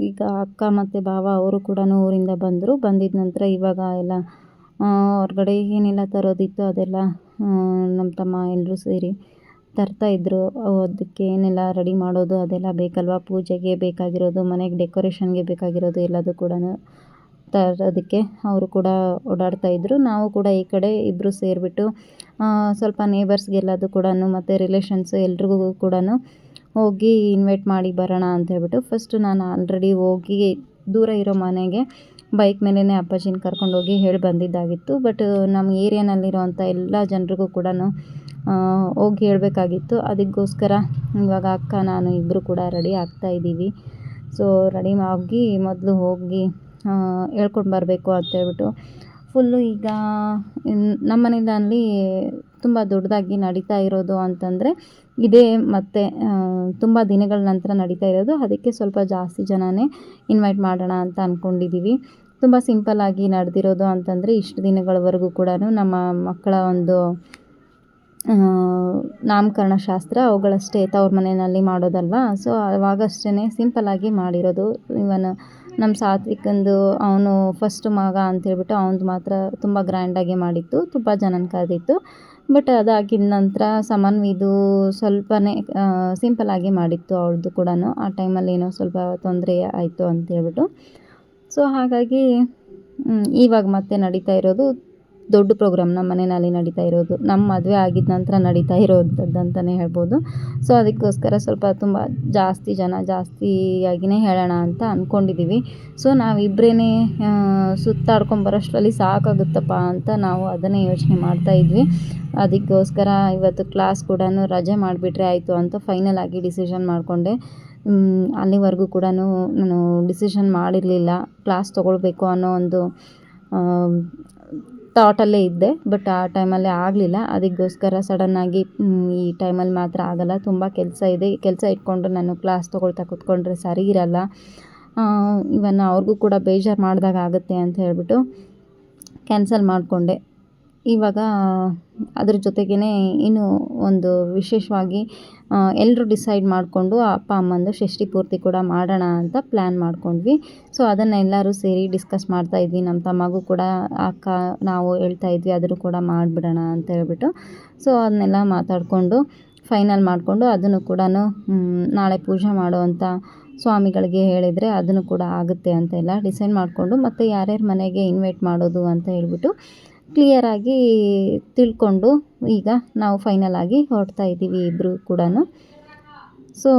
ಈಗ ಅಕ್ಕ ಮತ್ತು ಭಾವ ಅವರು ಕೂಡ ಊರಿಂದ ಬಂದರು. ಬಂದಿದ ನಂತರ ಇವಾಗ ಎಲ್ಲ ಹೊರ್ಗಡೆ ಏನೆಲ್ಲ ತರೋದಿತ್ತು ಅದೆಲ್ಲ ನಮ್ಮ ತಮ್ಮ ಎಲ್ಲರೂ ಸೇರಿ. ತರ್ತಾಯಿದ್ರು ಅದಕ್ಕೆ ಏನೆಲ್ಲ ರೆಡಿ ಮಾಡೋದು, ಅದೆಲ್ಲ ಬೇಕಲ್ವ? ಪೂಜೆಗೆ ಬೇಕಾಗಿರೋದು, ಮನೆಗೆ ಡೆಕೋರೇಷನ್ಗೆ ಬೇಕಾಗಿರೋದು ಎಲ್ಲದು ಕೂಡ ತರೋದಕ್ಕೆ ಅವರು ಕೂಡ ಓಡಾಡ್ತಾ ಇದ್ರು. ನಾವು ಕೂಡ ಈ ಕಡೆ ಇಬ್ಬರು ಸೇರಿಬಿಟ್ಟು ಸ್ವಲ್ಪ ನೇಬರ್ಸ್ಗೆಲ್ಲದು ಕೂಡ ಮತ್ತು ರಿಲೇಷನ್ಸ್ ಎಲ್ರಿಗೂ ಕೂಡ ಹೋಗಿ ಇನ್ವೈಟ್ ಮಾಡಿ ಬರೋಣ ಅಂತ ಹೇಳ್ಬಿಟ್ಟು ಫಸ್ಟ್ ನಾನು ಆಲ್ರೆಡಿ ಹೋಗಿ ದೂರ ಇರೋ ಮನೆಗೆ ಬೈಕ್ ಮೇಲೇ ಅಪ್ಪಾಜಿನ ಕರ್ಕೊಂಡೋಗಿ ಹೇಳಿ ಬಂದಿದ್ದಾಗಿತ್ತು. ಬಟ್ ನಮ್ಮ ಏರಿಯಾನಲ್ಲಿರೋವಂಥ ಎಲ್ಲ ಜನರಿಗೂ ಕೂಡ ಹೋಗಿ ಹೇಳಬೇಕಾಗಿತ್ತು. ಅದಕ್ಕೋಸ್ಕರ ಇವಾಗ ಅಕ್ಕ, ನಾನು ಇಬ್ಬರು ಕೂಡ ರೆಡಿ ಆಗ್ತಾ ಇದ್ದೀವಿ. ಸೊ ರೆಡಿ ಆಗಿ ಮೊದಲು ಹೋಗಿ ಹೇಳ್ಕೊಂಡು ಬರಬೇಕು ಅಂತ ಹೇಳ್ಬಿಟ್ಟು. ಫುಲ್ಲು ಈಗ ನಮ್ಮ ಮನೆಯಲ್ಲಿ ತುಂಬ ದೊಡ್ಡದಾಗಿ ನಡೀತಾ ಇರೋದು ಅಂತಂದರೆ, ಇದೇ ಮತ್ತು ತುಂಬ ದಿನಗಳ ನಂತರ ನಡೀತಾ ಇರೋದು. ಅದಕ್ಕೆ ಸ್ವಲ್ಪ ಜಾಸ್ತಿ ಜನನೇ ಇನ್ವೈಟ್ ಮಾಡೋಣ ಅಂತ ಅಂದ್ಕೊಂಡಿದ್ದೀವಿ ತುಂಬ ಸಿಂಪಲ್ಲಾಗಿ ನಡೆದಿರೋದು ಅಂತಂದರೆ ಇಷ್ಟು ದಿನಗಳವರೆಗೂ ಕೂಡ ನಮ್ಮ ಮಕ್ಕಳ ಒಂದು ನಾಮಕರಣ ಶಾಸ್ತ್ರ ಅವುಗಳಷ್ಟೇ ತವ್ರ ಮನೆಯಲ್ಲಿ ಮಾಡೋದಲ್ವಾ? ಸೊ ಅವಾಗಷ್ಟೇ ಸಿಂಪಲ್ಲಾಗಿ ಮಾಡಿರೋದು. ಇವನ್ ನಮ್ಮ ಸಾತ್ವಿಕಂದು ಅವನು ಫಸ್ಟ್ ಮಗ ಅಂತೇಳ್ಬಿಟ್ಟು ಅವನದು ಮಾತ್ರ ತುಂಬ ಗ್ರ್ಯಾಂಡಾಗಿ ಮಾಡಿತ್ತು, ತುಂಬ ಜನನ ಕರೆದಿತ್ತು. ಬಟ್ ಅದಾಗಿದ ನಂತರ ಸಮನ್ವಿದು ಸ್ವಲ್ಪನೇ ಸಿಂಪಲ್ಲಾಗಿ ಮಾಡಿತ್ತು ಅವಳದು ಕೂಡ ಆ ಟೈಮಲ್ಲಿ ಏನೋ ಸ್ವಲ್ಪ ತೊಂದರೆ ಆಯಿತು ಅಂತೇಳ್ಬಿಟ್ಟು. ಸೊ ಹಾಗಾಗಿ ಇವಾಗ ಮತ್ತೆ ನಡೀತಾ ಇರೋದು ದೊಡ್ಡ ಪ್ರೋಗ್ರಾಮ್ ನಮ್ಮ ಮನೆಯಲ್ಲಿ ನಡೀತಾ ಇರೋದು. ನಮ್ಮ ಮದುವೆ ಆಗಿದ ನಂತರ ನಡೀತಾ ಇರೋವಂಥದ್ದು ಅಂತಲೇ ಹೇಳ್ಬೋದು. ಸೊ ಅದಕ್ಕೋಸ್ಕರ ಸ್ವಲ್ಪ ತುಂಬ ಜಾಸ್ತಿ ಜನ ಜಾಸ್ತಿಯಾಗಿಯೇ ಹೇಳೋಣ ಅಂತ ಅಂದ್ಕೊಂಡಿದ್ದೀವಿ ಸೊ ನಾವಿಬ್ಬರೇ ಸುತ್ತಾಡ್ಕೊಂಬರೋಷ್ಟರಲ್ಲಿ ಸಾಕಾಗುತ್ತಪ್ಪ ಅಂತ ನಾವು ಅದನ್ನೇ ಯೋಚನೆ ಮಾಡ್ತಾ ಇದ್ವಿ. ಅದಕ್ಕೋಸ್ಕರ ಇವತ್ತು ಕ್ಲಾಸ್ ಕೂಡ ರಜೆ ಮಾಡಿಬಿಟ್ರೆ ಆಯಿತು ಅಂತ ಫೈನಲ್ ಆಗಿ ಡಿಸಿಷನ್ ಮಾಡಿಕೊಂಡೆ. ಅಲ್ಲಿವರೆಗೂ ಕೂಡ ನಾನು ಡಿಸಿಷನ್ ಮಾಡಿರಲಿಲ್ಲ. ಕ್ಲಾಸ್ ತೊಗೊಳ್ಬೇಕು ಅನ್ನೋ ಒಂದು ಥಾಟಲ್ಲೇ ಇದ್ದೆ ಬಟ್ ಆ ಟೈಮಲ್ಲಿ ಆಗಲಿಲ್ಲ. ಅದಕ್ಕೋಸ್ಕರ ಸಡನ್ನಾಗಿ ಈ ಟೈಮಲ್ಲಿ ಮಾತ್ರ ಆಗಲ್ಲ. ತುಂಬ ಕೆಲಸ ಇದೆ. ಕೆಲಸ ಇಟ್ಕೊಂಡು ನಾನು ಕ್ಲಾಸ್ ತೊಗೊಳ್ತಾ ಕೂತ್ಕೊಂಡ್ರೆ ಸರಿ ಇರಲ್ಲ. ಇವನ್ನು ಅವ್ರಿಗೂ ಕೂಡ ಬೇಜಾರು ಮಾಡಿದಾಗ ಆಗುತ್ತೆ ಅಂತ ಹೇಳಿಬಿಟ್ಟು ಕ್ಯಾನ್ಸಲ್ ಮಾಡಿಕೊಂಡೆ. ಇವಾಗ, ಅದ್ರ ಜೊತೆಗೇ ಇನ್ನೂ ಒಂದು ವಿಶೇಷವಾಗಿ ಎಲ್ಲರೂ ಡಿಸೈಡ್ ಮಾಡಿಕೊಂಡು ಅಪ್ಪ, ಅಮ್ಮಂದು ಷಷ್ಠಿ ಪೂರ್ತಿ ಕೂಡ ಮಾಡೋಣ ಅಂತ ಪ್ಲ್ಯಾನ್ ಮಾಡ್ಕೊಂಡ್ವಿ. ಸೊ ಅದನ್ನು ಎಲ್ಲರೂ ಸೇರಿ ಡಿಸ್ಕಸ್ ಮಾಡ್ತಾ ಇದ್ವಿ. ನಮ್ಮ ತಮ್ಮಗೂ ಕೂಡ ಅಕ್ಕ, ನಾವು ಹೇಳ್ತಾ ಇದ್ವಿ ಅದನ್ನು ಕೂಡ ಮಾಡಿಬಿಡೋಣ ಅಂತ ಹೇಳ್ಬಿಟ್ಟು. ಸೊ ಅದನ್ನೆಲ್ಲ ಮಾತಾಡಿಕೊಂಡು ಫೈನಲ್ ಮಾಡಿಕೊಂಡು ಅದನ್ನು ಕೂಡ ನಾಳೆ ಪೂಜೆ ಮಾಡುವಂಥ ಸ್ವಾಮಿಗಳಿಗೆ ಹೇಳಿದರೆ ಅದನ್ನು ಕೂಡ ಆಗುತ್ತೆ ಅಂತೆಲ್ಲ ಡಿಸೈಡ್ ಮಾಡಿಕೊಂಡು ಮತ್ತು ಯಾರ್ಯಾರ ಮನೆಗೆ ಇನ್ವೈಟ್ ಮಾಡೋದು ಅಂತ ಹೇಳ್ಬಿಟ್ಟು ಕ್ಲಿಯರಾಗಿ ತಿಳ್ಕೊಂಡು ಈಗ ನಾವು ಫೈನಲ್ ಆಗಿ ಹೊರಡ್ತಾ ಇದ್ದೀವಿ ಇಬ್ಬರು ಕೂಡ ಸೊ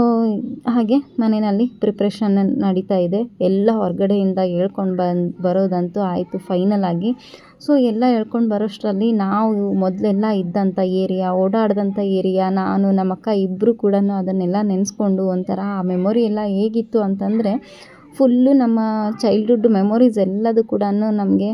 ಹಾಗೆ ಮನೆಯಲ್ಲಿ ಪ್ರಿಪ್ರೇಷನ್ ನಡೀತಾ ಇದೆ. ಎಲ್ಲ ಹೊರಗಡೆಯಿಂದ ಹೇಳ್ಕೊಂಡು ಬಂದು, ಬರೋದಂತೂ ಆಯಿತು ಫೈನಲ್ ಆಗಿ. ಸೊ ಎಲ್ಲ ಹೇಳ್ಕೊಂಡು ಬರೋಷ್ಟರಲ್ಲಿ ನಾವು ಮೊದಲೆಲ್ಲ ಇದ್ದಂಥ ಏರಿಯಾ ಓಡಾಡಿದಂಥ ಏರಿಯಾ ನಾನು, ನಮ್ಮ ಅಕ್ಕ ಇಬ್ಬರು ಕೂಡ ಅದನ್ನೆಲ್ಲ ನೆನೆಸ್ಕೊಂಡು ಒಂಥರ ಆ ಮೆಮೊರಿ ಎಲ್ಲ ಹೇಗಿತ್ತು ಅಂತಂದರೆ ಫುಲ್ಲು ನಮ್ಮ ಚೈಲ್ಡ್ಹುಡ್ ಮೆಮೊರೀಸ್ ಎಲ್ಲದು ಕೂಡ ನಮಗೆ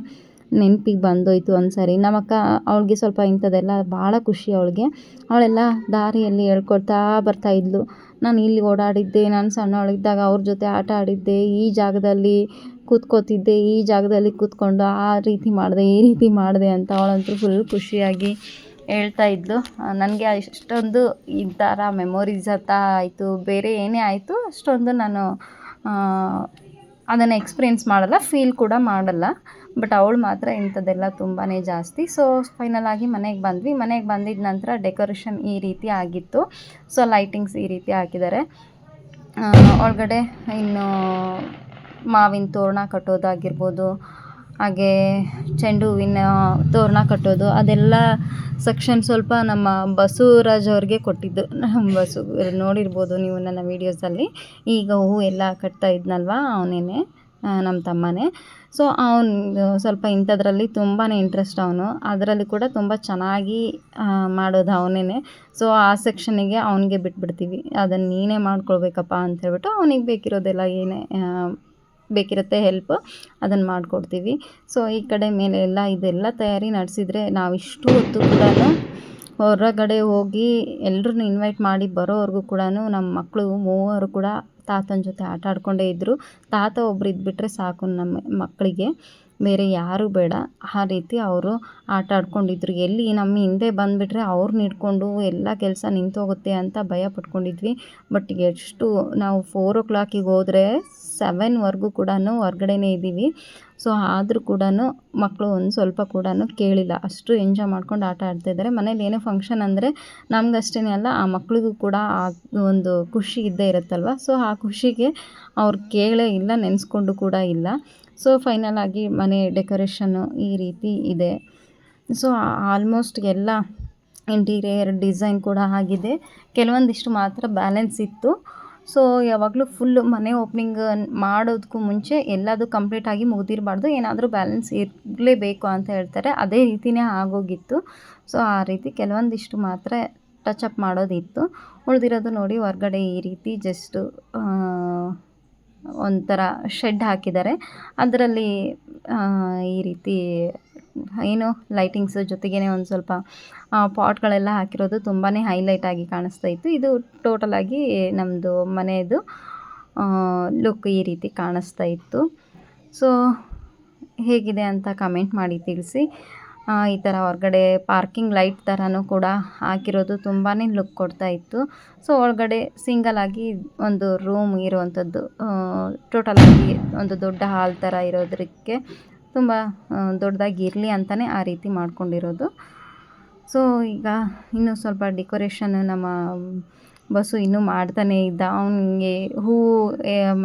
ನೆನಪಿಗೆ ಬಂದೋಯ್ತು ಒಂದು ಸರಿ ನಮ್ಮಕ್ಕ ಅವಳಿಗೆ ಸ್ವಲ್ಪ ಇಂಥದ್ದೆಲ್ಲ ಭಾಳ ಖುಷಿ ಅವಳಿಗೆ. ಅವಳೆಲ್ಲ ದಾರಿಯಲ್ಲಿ ಹೇಳ್ಕೊಡ್ತಾ ಬರ್ತಾಯಿದ್ಲು ನಾನು ಇಲ್ಲಿ ಓಡಾಡಿದ್ದೆ, ನಾನು ಸಣ್ಣವಳಿದ್ದಾಗ ಅವ್ರ ಜೊತೆ ಆಟ ಆಡಿದ್ದೆ, ಈ ಜಾಗದಲ್ಲಿ ಕೂತ್ಕೋತಿದ್ದೆ, ಈ ಜಾಗದಲ್ಲಿ ಕೂತ್ಕೊಂಡು ಆ ರೀತಿ ಮಾಡಿದೆ, ಈ ರೀತಿ ಮಾಡಿದೆ ಅಂತ ಅವಳಂತೂ ಫುಲ್ ಖುಷಿಯಾಗಿ ಹೇಳ್ತಾ ಇದ್ಲು. ನನಗೆ ಅಷ್ಟೊಂದು ಈ ಥರ ಮೆಮೊರೀಸ್ ಅಂತ ಆಯಿತು. ಬೇರೆ ಏನೇ ಆಯಿತು, ಅಷ್ಟೊಂದು ನಾನು ಅದನ್ನು ಎಕ್ಸ್ಪೀರಿಯೆನ್ಸ್ ಮಾಡಲ್ಲ ಫೀಲ್ ಕೂಡ ಮಾಡಲ್ಲ. ಬಟ್ ಅವಳು ಮಾತ್ರ ಇಂಥದ್ದೆಲ್ಲ ತುಂಬಾ ಜಾಸ್ತಿ. ಸೊ ಫೈನಲ್ ಆಗಿ ಮನೆಗೆ ಬಂದ್ವಿ. ಮನೆಗೆ ಬಂದಿದ್ದ ನಂತರ ಡೆಕೋರೇಷನ್ ಈ ರೀತಿ ಆಗಿತ್ತು. ಸೊ ಲೈಟಿಂಗ್ಸ್ ಈ ರೀತಿ ಹಾಕಿದ್ದಾರೆ. ಒಳಗಡೆ ಇನ್ನು ಮಾವಿನ ತೋರಣ ಕಟ್ಟೋದಾಗಿರ್ಬೋದು ಹಾಗೆ ಚೆಂಡು ಹೂವಿನ ತೋರಣ ಕಟ್ಟೋದು, ಅದೆಲ್ಲ ಸೆಕ್ಷನ್ ಸ್ವಲ್ಪ ನಮ್ಮ ಬಸವರಾಜ್ ಅವ್ರಿಗೆ ಕೊಟ್ಟಿದ್ದು. ನಮ್ಮ ಬಸು, ನೋಡಿರ್ಬೋದು ನೀವು ನನ್ನ ವೀಡಿಯೋಸಲ್ಲಿ ಈಗ ಹೂವು ಎಲ್ಲ ಕಟ್ತಾ ಇದ್ನಲ್ವ ಅವನೇನೆ ನಮ್ಮ ತಮ್ಮನೇ. ಸೊ ಅವನು ಸ್ವಲ್ಪ ಇಂಥದ್ರಲ್ಲಿ ತುಂಬಾ ಇಂಟ್ರೆಸ್ಟ್ ಅವನು. ಅದರಲ್ಲಿ ಕೂಡ ತುಂಬ ಚೆನ್ನಾಗಿ ಮಾಡೋದು ಅವನೇ ಸೊ ಆ ಸೆಕ್ಷನಿಗೆ ಅವನಿಗೆ ಬಿಟ್ಬಿಡ್ತೀವಿ. ಅದನ್ನು ನೀನೇ ಮಾಡ್ಕೊಳ್ಬೇಕಪ್ಪ ಅಂತ ಹೇಳ್ಬಿಟ್ಟು ಅವನಿಗೆ ಬೇಕಿರೋದೆಲ್ಲ ಏನೇ ಬೇಕಿರುತ್ತೆ ಹೆಲ್ಪ್ ಅದನ್ನು ಮಾಡಿಕೊಡ್ತೀವಿ. ಸೊ ಈ ಕಡೆ ಮೇಲೆ ಎಲ್ಲ ಇದೆಲ್ಲ ತಯಾರಿ ನಡೆಸಿದ್ರೆ ನಾವಿಷ್ಟು ಹೊತ್ತು ಕೂಡ ಹೊರಗಡೆ ಹೋಗಿ ಎಲ್ರನ್ನೂ ಇನ್ವೈಟ್ ಮಾಡಿ ಬರೋವರೆಗೂ ಕೂಡ ನಮ್ಮ ಮಕ್ಕಳು ಮೂವರು ಕೂಡ ತಾತನ ಜೊತೆ ಆಟ ಆಡ್ಕೊಂಡೇ ಇದ್ದರು ತಾತ ಒಬ್ರು ಇದ್ಬಿಟ್ರೆ ಸಾಕು ನಮ್ಮ ಮಕ್ಕಳಿಗೆ. ಬೇರೆ ಯಾರೂ ಬೇಡ. ಆ ರೀತಿ ಅವರು ಆಟ ಆಡ್ಕೊಂಡಿದ್ರು. ಎಲ್ಲಿ ನಮ್ಮ ಹಿಂದೆ ಬಂದುಬಿಟ್ರೆ ಅವ್ರನ್ನ ಹಿಡ್ಕೊಂಡು ಎಲ್ಲ ಕೆಲಸ ನಿಂತೋಗುತ್ತೆ ಅಂತ ಭಯ ಪಟ್ಕೊಂಡಿದ್ವಿ. ಬಟ್ ಎಷ್ಟು ನಾವು ಫೋರ್ ಓ ಕ್ಲಾಕಿಗೆ ಹೋದರೆ ಸೆವೆನ್ವರೆಗೂ ಕೂಡ ಹೊರ್ಗಡೆನೇ ಇದ್ದೀವಿ. ಸೊ ಆದರೂ ಕೂಡ ಮಕ್ಕಳು ಒಂದು ಸ್ವಲ್ಪ ಕೂಡ ಕೇಳಿಲ್ಲ. ಅಷ್ಟು ಎಂಜಾಯ್ ಮಾಡ್ಕೊಂಡು ಆಟ ಆಡ್ತಾಯಿದ್ದಾರೆ ಮನೇಲಿ ಏನೇ ಫಂಕ್ಷನ್ ಅಂದರೆ ನಮಗಷ್ಟೇ ಅಲ್ಲ, ಆ ಮಕ್ಕಳಿಗೂ ಕೂಡ ಆ ಒಂದು ಖುಷಿ ಇದ್ದೇ ಇರುತ್ತಲ್ವ? ಸೊ ಆ ಖುಷಿಗೆ ಅವ್ರು ಕೇಳೇ ಇಲ್ಲ, ನೆನೆಸ್ಕೊಂಡು ಕೂಡ ಇಲ್ಲ. ಸೊ ಫೈನಲ್ ಆಗಿ ಮನೆ ಡೆಕೋರೇಷನ್ನು ಈ ರೀತಿ ಇದೆ. ಸೊ ಆಲ್ಮೋಸ್ಟ್ ಎಲ್ಲ ಇಂಟೀರಿಯರ್ ಡಿಸೈನ್ ಕೂಡ ಆಗಿದೆ. ಕೆಲವೊಂದಿಷ್ಟು ಮಾತ್ರ ಬ್ಯಾಲೆನ್ಸ್ ಇತ್ತು. ಸೊ ಯಾವಾಗಲೂ ಫುಲ್ಲು ಮನೆ ಓಪನಿಂಗ್ ಮಾಡೋದಕ್ಕೂ ಮುಂಚೆ ಎಲ್ಲದು ಕಂಪ್ಲೀಟಾಗಿ ಮುಗಿದಿರಬಾರ್ದು. ಏನಾದರೂ ಬ್ಯಾಲೆನ್ಸ್ ಇರಲೇಬೇಕು ಅಂತ ಹೇಳ್ತಾರೆ. ಅದೇ ರೀತಿಯೇ ಆಗೋಗಿತ್ತು. ಸೊ ಆ ರೀತಿ ಕೆಲವೊಂದಿಷ್ಟು ಮಾತ್ರ ಟಚ್ ಅಪ್ ಮಾಡೋದಿತ್ತು. ಉಳಿದಿರೋದು ನೋಡಿ ಹೊರ್ಗಡೆ ಈ ರೀತಿ ಜಸ್ಟು ಒಂಥರ ಶೆಡ್ ಹಾಕಿದ್ದಾರೆ. ಅದರಲ್ಲಿ ಈ ರೀತಿ ಏನು ಲೈಟಿಂಗ್ಸ್ ಜೊತೆಗೇ ಒಂದು ಸ್ವಲ್ಪ ಪಾಟ್ಗಳೆಲ್ಲ ಹಾಕಿರೋದು ತುಂಬಾ ಹೈಲೈಟ್ ಆಗಿ ಕಾಣಿಸ್ತಾ ಇತ್ತು. ಇದು ಟೋಟಲಾಗಿ ನಮ್ಮದು ಮನೆಯದು ಲುಕ್ ಈ ರೀತಿ ಕಾಣಿಸ್ತಾ ಇತ್ತು. ಸೊ ಹೇಗಿದೆ ಅಂತ ಕಮೆಂಟ್ ಮಾಡಿ ತಿಳಿಸಿ. ಈ ಥರ ಹೊರಗಡೆ ಪಾರ್ಕಿಂಗ್ ಲೈಟ್ ಥರನೂ ಕೂಡ ಹಾಕಿರೋದು ತುಂಬಾ ಲುಕ್ ಕೊಡ್ತಾ ಇತ್ತು. ಸೊ, ಒಳಗಡೆ ಆಗಿ ಒಂದು ರೂಮ್ ಇರುವಂಥದ್ದು ಆಗಿ ಒಂದು ದೊಡ್ಡ ಹಾಲ್ ಥರ ಇರೋದಕ್ಕೆ ತುಂಬ ದೊಡ್ಡದಾಗಿ ಇರಲಿ ಅಂತಲೇ ಆ ರೀತಿ ಮಾಡ್ಕೊಂಡಿರೋದು. ಸೊ, ಈಗ ಇನ್ನೂ ಸ್ವಲ್ಪ ಡೆಕೋರೇಷನ್ ನಮ್ಮ ಬಸ್ಸು ಇನ್ನೂ ಮಾಡ್ತಾನೇ ಇದ್ದ. ಅವನಿಗೆ ಹೂವು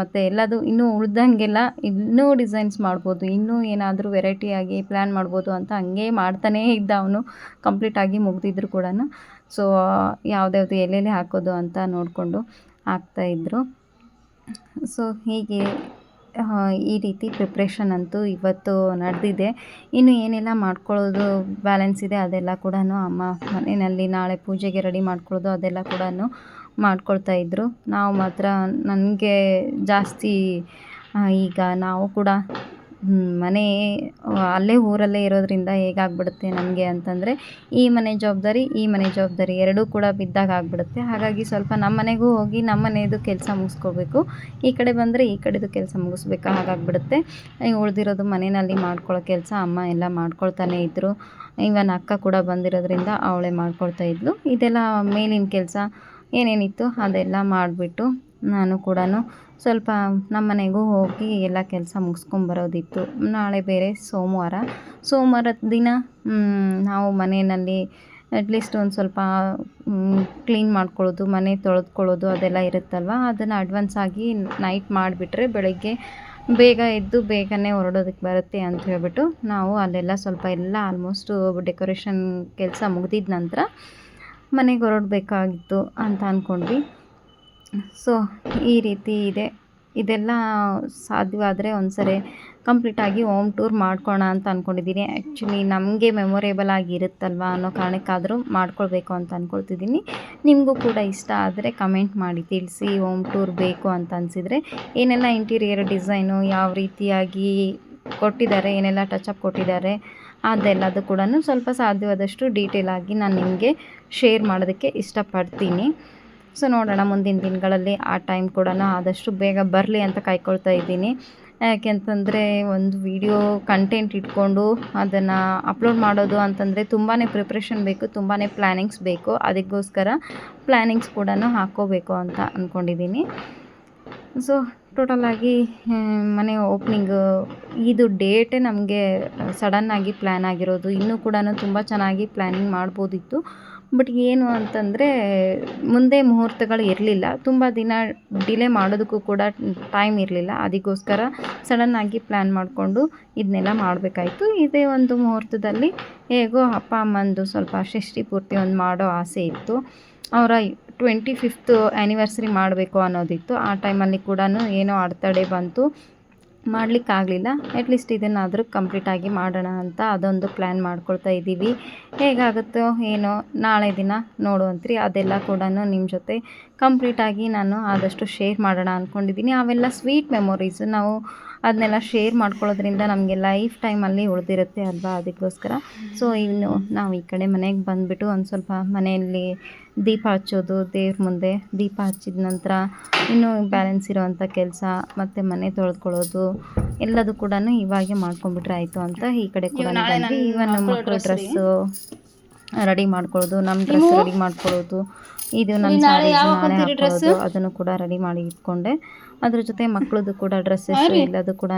ಮತ್ತು ಎಲ್ಲದು ಇನ್ನೂ ಉಳ್ದಂಗೆಲ್ಲ ಇನ್ನೂ ಡಿಸೈನ್ಸ್ ಮಾಡ್ಬೋದು. ಇನ್ನೂ ಏನಾದರೂ ವೆರೈಟಿಯಾಗಿ ಪ್ಲ್ಯಾನ್ ಮಾಡ್ಬೋದು ಅಂತ ಹಂಗೆ ಮಾಡ್ತಾನೇ ಇದ್ದ ಅವನು. ಕಂಪ್ಲೀಟಾಗಿ ಮುಗಿದಿದ್ರು ಕೂಡ ಸೊ ಯಾವ್ದ್ಯಾವ್ದು ಎಲ್ಲೆಲ್ಲಿ ಹಾಕೋದು ಅಂತ ನೋಡಿಕೊಂಡು ಹಾಕ್ತಾಯಿದ್ರು ಸೊ, ಹೀಗೆ ಈ ರೀತಿ ಪ್ರಿಪ್ರೇಷನ್ ಅಂತೂ ಇವತ್ತು ನಡೆದಿದೆ. ಇನ್ನು ಏನೆಲ್ಲ ಮಾಡ್ಕೊಳ್ಳೋದು ಬ್ಯಾಲೆನ್ಸ್ ಇದೆ ಅದೆಲ್ಲ ಕೂಡ ಅಮ್ಮ ಮನೆಯಲ್ಲಿ ನಾಳೆ ಪೂಜೆಗೆ ರೆಡಿ ಮಾಡ್ಕೊಳ್ಳೋದು ಅದೆಲ್ಲ ಕೂಡ ಮಾಡ್ಕೊಳ್ತಾ ಇದ್ದರು ನಾವು ಮಾತ್ರ, ನನಗೆ ಜಾಸ್ತಿ ಈಗ ನಾವು ಕೂಡ ಮನೆ ಅಲ್ಲೇ ಊರಲ್ಲೇ ಇರೋದ್ರಿಂದ ಹೇಗಾಗ್ಬಿಡುತ್ತೆ ನಮಗೆ ಅಂತಂದರೆ, ಈ ಮನೆ ಜವಾಬ್ದಾರಿ, ಈ ಮನೆ ಜವಾಬ್ದಾರಿ ಎರಡೂ ಕೂಡ ಬಿದ್ದಾಗ ಆಗ್ಬಿಡುತ್ತೆ. ಹಾಗಾಗಿ ಸ್ವಲ್ಪ ನಮ್ಮ ಮನೆಗೂ ಹೋಗಿ ನಮ್ಮ ಮನೆಯದು ಕೆಲಸ ಮುಗಿಸ್ಕೋಬೇಕು. ಈ ಕಡೆ ಬಂದರೆ ಈ ಕಡೆದು ಕೆಲಸ ಮುಗಿಸ್ಬೇಕು, ಹಾಗಾಗ್ಬಿಡುತ್ತೆ. ಉಳಿದಿರೋದು ಮನೆಯಲ್ಲಿ ಮಾಡ್ಕೊಳ್ಳೋ ಕೆಲಸ ಅಮ್ಮ ಎಲ್ಲ ಮಾಡ್ಕೊಳ್ತಾನೆ ಇದ್ದರು ಇವನ್ ಅಕ್ಕ ಕೂಡ ಬಂದಿರೋದ್ರಿಂದ ಅವಳೇ ಮಾಡ್ಕೊಳ್ತಾ ಇದ್ಲು. ಇದೆಲ್ಲ ಮೇಲಿನ ಕೆಲಸ ಏನೇನಿತ್ತು ಅದೆಲ್ಲ ಮಾಡಿಬಿಟ್ಟು ನಾನು ಕೂಡ ಸ್ವಲ್ಪ ನಮ್ಮ ಮನೆಗೂ ಹೋಗಿ ಎಲ್ಲ ಕೆಲಸ ಮುಗಿಸ್ಕೊಂಬರೋದಿತ್ತು ನಾಳೆ ಬೇರೆ ಸೋಮವಾರ. ಸೋಮವಾರ ದಿನ ನಾವು ಮನೆಯಲ್ಲಿ ಅಟ್ಲೀಸ್ಟ್ ಒಂದು ಸ್ವಲ್ಪ ಕ್ಲೀನ್ ಮಾಡ್ಕೊಳ್ಳೋದು, ಮನೆ ತೊಳೆದ್ಕೊಳ್ಳೋದು ಅದೆಲ್ಲ ಇರುತ್ತಲ್ವ? ಅದನ್ನು ಅಡ್ವಾನ್ಸ್ ಆಗಿ ನೈಟ್ ಮಾಡಿಬಿಟ್ರೆ ಬೆಳಗ್ಗೆ ಬೇಗ ಎದ್ದು ಬೇಗನೆ ಹೊರಡೋದಕ್ಕೆ ಬರುತ್ತೆ ಅಂತ ಹೇಳ್ಬಿಟ್ಟು ನಾವು ಅಲ್ಲೆಲ್ಲ ಸ್ವಲ್ಪ ಎಲ್ಲ ಆಲ್ಮೋಸ್ಟು ಡೆಕೋರೇಷನ್ ಕೆಲಸ ಮುಗಿದಿದ ನಂತರ ಮನೆಗೆ ಹೊರಡಬೇಕಾಗಿತ್ತು ಅಂತ ಅಂದ್ಕೊಂಡ್ವಿ ಸೊ ಈ ರೀತಿ ಇದೆ. ಇದೆಲ್ಲ ಸಾಧ್ಯವಾದರೆ ಒಂದ್ಸರಿ ಕಂಪ್ಲೀಟಾಗಿ ಹೋಮ್ ಟೂರ್ ಮಾಡ್ಕೋಣ ಅಂತ ಅಂದ್ಕೊಂಡಿದ್ದೀನಿ ಆ್ಯಕ್ಚುಲಿ ನಮಗೆ ಮೆಮೊರೇಬಲ್ ಆಗಿರುತ್ತಲ್ವ ಅನ್ನೋ ಕಾರಣಕ್ಕಾದರೂ ಮಾಡ್ಕೊಳ್ಬೇಕು ಅಂತ ಅಂದ್ಕೊಳ್ತಿದ್ದೀನಿ ನಿಮಗೂ ಕೂಡ ಇಷ್ಟ ಆದರೆ ಕಮೆಂಟ್ ಮಾಡಿ, ತಿಳಿಸಿ ಹೋಮ್ ಟೂರ್ ಬೇಕು ಅಂತ ಅನಿಸಿದರೆ. ಏನೆಲ್ಲ ಇಂಟೀರಿಯರ್ ಡಿಸೈನು ಯಾವ ರೀತಿಯಾಗಿ ಕೊಟ್ಟಿದ್ದಾರೆ, ಏನೆಲ್ಲ ಟಚಪ್ ಕೊಟ್ಟಿದ್ದಾರೆ, ಅದೆಲ್ಲದು ಕೂಡ ಸ್ವಲ್ಪ ಸಾಧ್ಯವಾದಷ್ಟು ಡೀಟೇಲ್ ಆಗಿ ನಾನು ನಿಮಗೆ ಶೇರ್ ಮಾಡೋದಕ್ಕೆ ಇಷ್ಟಪಡ್ತೀನಿ. ಸೊ ನೋಡೋಣ ಮುಂದಿನ ದಿನಗಳಲ್ಲಿ. ಆ ಟೈಮ್ ಕೂಡ ಆದಷ್ಟು ಬೇಗ ಬರಲಿ ಅಂತ ಕಾಯ್ಕೊಳ್ತಾ ಇದ್ದೀನಿ. ಯಾಕೆಂತಂದರೆ ಒಂದು ವಿಡಿಯೋ ಕಂಟೆಂಟ್ ಇಟ್ಕೊಂಡು ಅದನ್ನು ಅಪ್ಲೋಡ್ ಮಾಡೋದು ಅಂತಂದರೆ ತುಂಬಾ ಪ್ರಿಪ್ರೇಷನ್ ಬೇಕು ತುಂಬಾ ಪ್ಲ್ಯಾನಿಂಗ್ಸ್ ಬೇಕು. ಅದಕ್ಕೋಸ್ಕರ ಪ್ಲ್ಯಾನಿಂಗ್ಸ್ ಕೂಡ ಹಾಕ್ಕೋಬೇಕು ಅಂತ ಅಂದ್ಕೊಂಡಿದ್ದೀನಿ ಸೊ ಟೋಟಲಾಗಿ ಮನೆ ಓಪ್ನಿಂಗು ಇದು ಡೇಟೇ ನಮಗೆ ಸಡನ್ನಾಗಿ ಪ್ಲ್ಯಾನ್ ಆಗಿರೋದು. ಇನ್ನೂ ಕೂಡ ತುಂಬ ಚೆನ್ನಾಗಿ ಪ್ಲ್ಯಾನಿಂಗ್ ಮಾಡ್ಬೋದಿತ್ತು. ಬಟ್ ಏನು ಅಂತಂದರೆ, ಮುಂದೆ ಮುಹೂರ್ತಗಳು ಇರಲಿಲ್ಲ. ತುಂಬ ದಿನ ಡಿಲೇ ಮಾಡೋದಕ್ಕೂ ಕೂಡ ಟೈಮ್ ಇರಲಿಲ್ಲ. ಅದಕ್ಕೋಸ್ಕರ ಸಡನ್ನಾಗಿ ಪ್ಲ್ಯಾನ್ ಮಾಡಿಕೊಂಡು ಇದನ್ನೆಲ್ಲ ಮಾಡಬೇಕಾಯ್ತು. ಇದೇ ಒಂದು ಮುಹೂರ್ತದಲ್ಲಿ ಹೇಗೋ ಅಪ್ಪ ಅಮ್ಮಂದು ಸ್ವಲ್ಪ ಷಷ್ಠಿ ಪೂರ್ತಿ ಒಂದು ಮಾಡೋ ಆಸೆ ಇತ್ತು. ಅವರ ಟ್ವೆಂಟಿ ಫಿಫ್ತ್ ಆ್ಯನಿವರ್ಸರಿ ಮಾಡಬೇಕು ಅನ್ನೋದಿತ್ತು. ಆ ಟೈಮಲ್ಲಿ ಕೂಡ ಏನೋ ಅಡೆತಡೆ ಬಂತು. ಮಾಡಲಿಕ್ಕಾಗಲಿಲ್ಲ. ಅಟ್ಲೀಸ್ಟ್ ಇದನ್ನಾದರೂ ಕಂಪ್ಲೀಟಾಗಿ ಮಾಡೋಣ ಅಂತ ಅದೊಂದು ಪ್ಲ್ಯಾನ್ ಮಾಡ್ಕೊಳ್ತಾ ಇದ್ದೀವಿ. ಹೇಗಾಗುತ್ತೋ ಏನೋ ನಾಳೆ ದಿನ ನೋಡುವಂತ್ರಿ. ಅದೆಲ್ಲ ಕೂಡ ನಿಮ್ಮ ಜೊತೆ ಕಂಪ್ಲೀಟಾಗಿ ನಾನು ಆದಷ್ಟು ಶೇರ್ ಮಾಡೋಣ ಅಂದ್ಕೊಂಡಿದ್ದೀನಿ ಅವೆಲ್ಲ ಸ್ವೀಟ್ ಮೆಮೊರೀಸು ನಾವು ಅದನ್ನೆಲ್ಲ ಶೇರ್ ಮಾಡ್ಕೊಳ್ಳೋದ್ರಿಂದ ನಮಗೆ ಲೈಫ್ ಟೈಮಲ್ಲಿ ಉಳಿದಿರುತ್ತೆ ಅಲ್ವಾ ಅದಕ್ಕೋಸ್ಕರ. ಸೊ ಇನ್ನು ನಾವು ಈ ಕಡೆ ಮನೆಗೆ ಬಂದುಬಿಟ್ಟು ಒಂದು ಸ್ವಲ್ಪ ಮನೆಯಲ್ಲಿ ದೀಪ ಹಚ್ಚೋದು ದೇವ್ರ ಮುಂದೆ ದೀಪ ಹಚ್ಚಿದ ನಂತರ ಇನ್ನೂ ಬ್ಯಾಲೆನ್ಸ್ ಇರೋವಂಥ ಕೆಲಸ ಮತ್ತು ಮನೆ ತೊಳೆದ್ಕೊಳ್ಳೋದು ಎಲ್ಲದು ಕೂಡ ಇವಾಗೆ ಮಾಡ್ಕೊಂಡ್ಬಿಟ್ರೆ ಆಯಿತು ಅಂತ ಈ ಕಡೆ ಕೂಡ ಇವನ್ ಮಕ್ಕಳು ಡ್ರೆಸ್ಸು ರೆಡಿ ಮಾಡ್ಕೊಳ್ಳೋದು ನಮ್ಮ ಡ್ರೆಸ್ ರೆಡಿ ಮಾಡ್ಕೊಳ್ಳೋದು ಇದು ನಮ್ಮ ಸಾರಿ ನಾಳೆ ಹಾಕೊಳ್ಳೋದು ಅದನ್ನು ಕೂಡ ರೆಡಿ ಮಾಡಿ ಇಟ್ಕೊಂಡೆ. ಅದ್ರ ಜೊತೆ ಮಕ್ಕಳದು ಕೂಡ ಡ್ರೆಸ್ಸಸ್ ಎಲ್ಲದು ಕೂಡ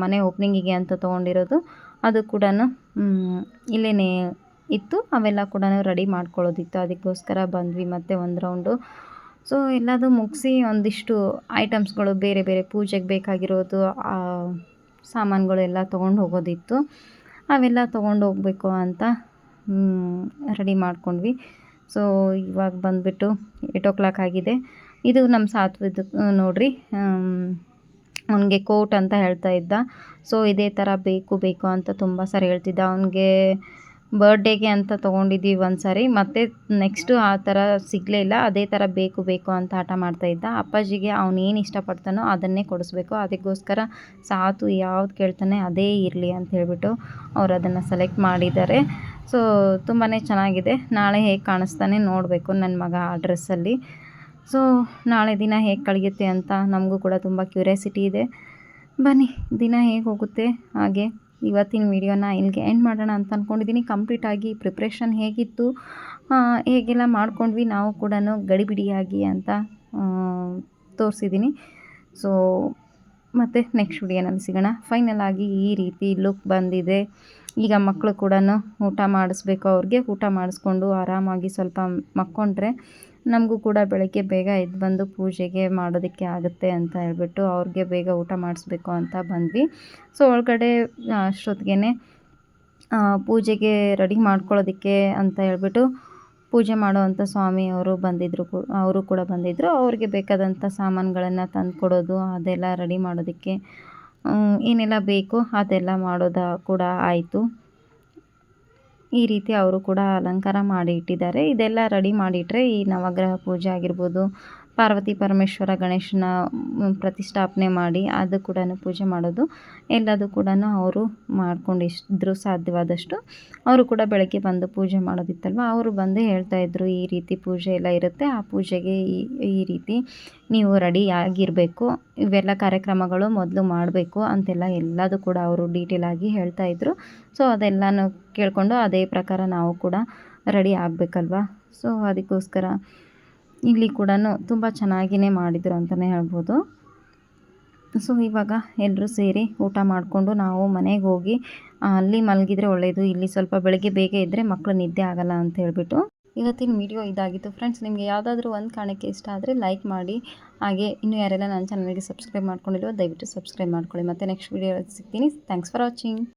ಮನೆ ಓಪನಿಂಗಿಗೆ ಅಂತ ತೊಗೊಂಡಿರೋದು. ಅದು ಕೂಡ ಇಲ್ಲೇ ಇತ್ತು. ಅವೆಲ್ಲ ಕೂಡ ರೆಡಿ ಮಾಡ್ಕೊಳ್ಳೋದಿತ್ತು. ಅದಕ್ಕೋಸ್ಕರ ಬಂದ್ವಿ ಮತ್ತೆ ಒಂದು ರೌಂಡು ಸೊ ಎಲ್ಲದು ಮುಗಿಸಿ ಒಂದಿಷ್ಟು ಐಟಮ್ಸ್ಗಳು ಬೇರೆ ಬೇರೆ ಪೂಜೆಗೆ ಬೇಕಾಗಿರೋದು ಆ, ಸಾಮಾನುಗಳು ಎಲ್ಲ ತೊಗೊಂಡು ಹೋಗೋದಿತ್ತು. ಅವೆಲ್ಲ ತೊಗೊಂಡು ಹೋಗಬೇಕು ಅಂತ ರೆಡಿ ಮಾಡ್ಕೊಂಡ್ವಿ. ಸೊ ಇವಾಗ ಬಂದುಬಿಟ್ಟು ಏಯ್ಟ್ ಓ ಕ್ಲಾಕ್ ಆಗಿದೆ. ಇದು ನಮ್ಮ ಸಾತ್ವಿದು ನೋಡ್ರಿ ಅವನಿಗೆ ಕೋಟ್ ಅಂತ ಹೇಳ್ತಾ ಇದ್ದ. ಸೊ ಇದೇ ಥರ ಬೇಕು ಬೇಕು ಅಂತ ತುಂಬ ಸರಿ ಹೇಳ್ತಿದ್ದ. ಅವನಿಗೆ ಬರ್ಡೇಗೆ ಅಂತ ತೊಗೊಂಡಿದ್ದೀವಿ ಒಂದು ಸಾರಿ. ಮತ್ತು ನೆಕ್ಸ್ಟು ಆ ಥರ ಸಿಗಲೇ ಇಲ್ಲ. ಅದೇ ಥರ ಬೇಕು ಬೇಕು ಅಂತ ಆಟ ಮಾಡ್ತಾ ಇದ್ದ. ಅಪ್ಪಾಜಿಗೆ ಅವನೇನು ಇಷ್ಟಪಡ್ತಾನೋ ಅದನ್ನೇ ಕೊಡಿಸ್ಬೇಕು. ಅದಕ್ಕೋಸ್ಕರ ಸಾತು ಯಾವ್ದು ಕೇಳ್ತಾನೆ ಅದೇ ಇರಲಿ ಅಂತ ಹೇಳಿಬಿಟ್ಟು ಅವ್ರು ಅದನ್ನು ಸೆಲೆಕ್ಟ್ ಮಾಡಿದ್ದಾರೆ. ಸೊ ತುಂಬಾ ಚೆನ್ನಾಗಿದೆ. ನಾಳೆ ಹೇಗೆ ಕಾಣಿಸ್ತಾನೆ ನೋಡಬೇಕು ನನ್ನ ಮಗ ಆ ಡ್ರೆಸ್ಸಲ್ಲಿ ಸೊ, ನಾಳೆ ದಿನ ಹೇಗೆ ಕಳೆಯುತ್ತೆ ಅಂತ ನಮಗೂ ಕೂಡ ತುಂಬ ಕ್ಯೂರಿಯಾಸಿಟಿ ಇದೆ. ಬನ್ನಿ, ದಿನ ಹೇಗೆ ಹೋಗುತ್ತೆ, ಹಾಗೆ ಇವತ್ತಿನ ವಿಡಿಯೋನ ಇಲ್ಲಿಗೆ ಎಂಡ್ ಮಾಡೋಣ ಅಂತ ಅಂದ್ಕೊಂಡಿದ್ದೀನಿ ಕಂಪ್ಲೀಟಾಗಿ ಪ್ರಿಪ್ರೇಷನ್ ಹೇಗಿತ್ತು ಹೇಗೆಲ್ಲ ಮಾಡ್ಕೊಂಡ್ವಿ ನಾವು ಕೂಡ ಗಡಿಬಿಡಿಯಾಗಿ ಅಂತ ತೋರಿಸಿದ್ದೀನಿ ಸೊ ಮತ್ತು ನೆಕ್ಸ್ಟ್ ವಿಡಿಯೋನಲ್ಲಿ ಸಿಗೋಣ. ಫೈನಲ್ ಆಗಿ ಈ ರೀತಿ ಲುಕ್ ಬಂದಿದೆ. ಈಗ ಮಕ್ಕಳು ಕೂಡ ಊಟ ಮಾಡಿಸ್ಬೇಕು ಅವ್ರಿಗೆ. ಊಟ ಮಾಡಿಸ್ಕೊಂಡು ಆರಾಮಾಗಿ ಸ್ವಲ್ಪ ಮಕ್ಕೊಂಡ್ರೆ ನಮಗೂ ಕೂಡ ಬೆಳಗ್ಗೆ ಬೇಗ ಎದ್ದು ಬಂದು ಪೂಜೆಗೆ ಮಾಡೋದಕ್ಕೆ ಆಗುತ್ತೆ ಅಂತ ಹೇಳ್ಬಿಟ್ಟು ಅವ್ರಿಗೆ ಬೇಗ ಊಟ ಮಾಡಿಸ್ಬೇಕು ಅಂತ ಬಂದ್ವಿ. ಸೊ, ಒಳಗಡೆ ಅಷ್ಟೊತ್ತಿಗೆ ಪೂಜೆಗೆ ರೆಡಿ ಮಾಡ್ಕೊಳ್ಳೋದಕ್ಕೆ ಅಂತ ಹೇಳ್ಬಿಟ್ಟು ಪೂಜೆ ಮಾಡೋವಂಥ ಸ್ವಾಮಿಯವರು ಬಂದಿದ್ದರು ಕು, ಅವರು ಕೂಡ ಬಂದಿದ್ದರು ಅವ್ರಿಗೆ ಬೇಕಾದಂಥ ಸಾಮಾನುಗಳನ್ನು ತಂದುಕೊಡೋದು, ಅದೆಲ್ಲ ರೆಡಿ ಮಾಡೋದಕ್ಕೆ ಏನೆಲ್ಲ ಬೇಕು ಅದೆಲ್ಲ ಮಾಡೋದು ಕೂಡ ಆಯಿತು. ಈ ರೀತಿ ಅವರು ಕೂಡ ಅಲಂಕಾರ ಮಾಡಿ ಇಟ್ಟಿದ್ದಾರೆ. ಇದೆಲ್ಲ ರೆಡಿ ಮಾಡಿಟ್ಟರೆ ಈ ನವಗ್ರಹ ಪೂಜೆ ಆಗಿರ್ಬೋದು ಪಾರ್ವತಿ ಪರಮೇಶ್ವರ ಗಣೇಶನ ಪ್ರತಿಷ್ಠಾಪನೆ ಮಾಡಿ ಅದು ಕೂಡ ಪೂಜೆ ಮಾಡೋದು. ಎಲ್ಲದು ಕೂಡ ಅವರು ಮಾಡ್ಕೊಂಡು ಸಾಧ್ಯವಾದಷ್ಟು ಅವರು ಕೂಡ ಬೆಳಗ್ಗೆ ಬಂದು ಪೂಜೆ ಮಾಡೋದಿತ್ತಲ್ವ? ಅವರು ಬಂದು ಹೇಳ್ತಾಯಿದ್ರು ಈ ರೀತಿ ಪೂಜೆ ಎಲ್ಲ ಇರುತ್ತೆ, ಆ ಪೂಜೆಗೆ ಈ ರೀತಿ ನೀವು ರೆಡಿ ಆಗಿರಬೇಕು, ಇವೆಲ್ಲ ಕಾರ್ಯಕ್ರಮಗಳು ಮೊದಲು ಮಾಡಬೇಕು ಅಂತೆಲ್ಲ ಎಲ್ಲದು ಕೂಡ ಅವರು ಡೀಟೇಲ್ ಆಗಿ ಹೇಳ್ತಾಯಿದ್ರು ಸೊ ಅದೆಲ್ಲನೂ ಕೇಳಿಕೊಂಡು ಅದೇ ಪ್ರಕಾರ ನಾವು ಕೂಡ ರೆಡಿ ಆಗಬೇಕಲ್ವ? ಸೊ ಅದಕ್ಕೋಸ್ಕರ ಇಲ್ಲಿ ಕೂಡ ತುಂಬ ಚೆನ್ನಾಗಿಯೇ ಮಾಡಿದರು ಅಂತಲೇ ಹೇಳ್ಬೋದು. ಸೊ, ಇವಾಗ ಎಲ್ಲರೂ ಸೇರಿ ಊಟ ಮಾಡಿಕೊಂಡು ನಾವು ಮನೆಗೆ ಹೋಗಿ ಅಲ್ಲಿ ಮಲಗಿದ್ರೆ ಒಳ್ಳೆಯದು ಇಲ್ಲಿ ಸ್ವಲ್ಪ ಬೆಳಗ್ಗೆ ಬೇಗ ಇದ್ದರೆ ಮಕ್ಕಳು ನಿದ್ದೆ ಆಗಲ್ಲ ಅಂತ ಹೇಳಿಬಿಟ್ಟು ಇವತ್ತಿನ ವಿಡಿಯೋ ಇದಾಗಿತ್ತು. ಫ್ರೆಂಡ್ಸ್, ನಿಮಗೆ ಯಾವುದಾದ್ರೂ ಒಂದು ಕಾರಣಕ್ಕೆ ಇಷ್ಟ ಆದರೆ ಲೈಕ್ ಮಾಡಿ, ಹಾಗೆ ಇನ್ನೂ ಯಾರೆಲ್ಲ ನನ್ನ ಚಾನಲ್ಗೆ ಸಬ್ಸ್ಕ್ರೈಬ್ ಮಾಡ್ಕೊಂಡಿರೋ ದಯವಿಟ್ಟು ಸಬ್ಸ್ಕ್ರೈಬ್ ಮಾಡ್ಕೊಳ್ಳಿ. ಮತ್ತು ನೆಕ್ಸ್ಟ್ ವಿಡಿಯೋ ಸಿಗ್ತೀನಿ. Thanks for watching.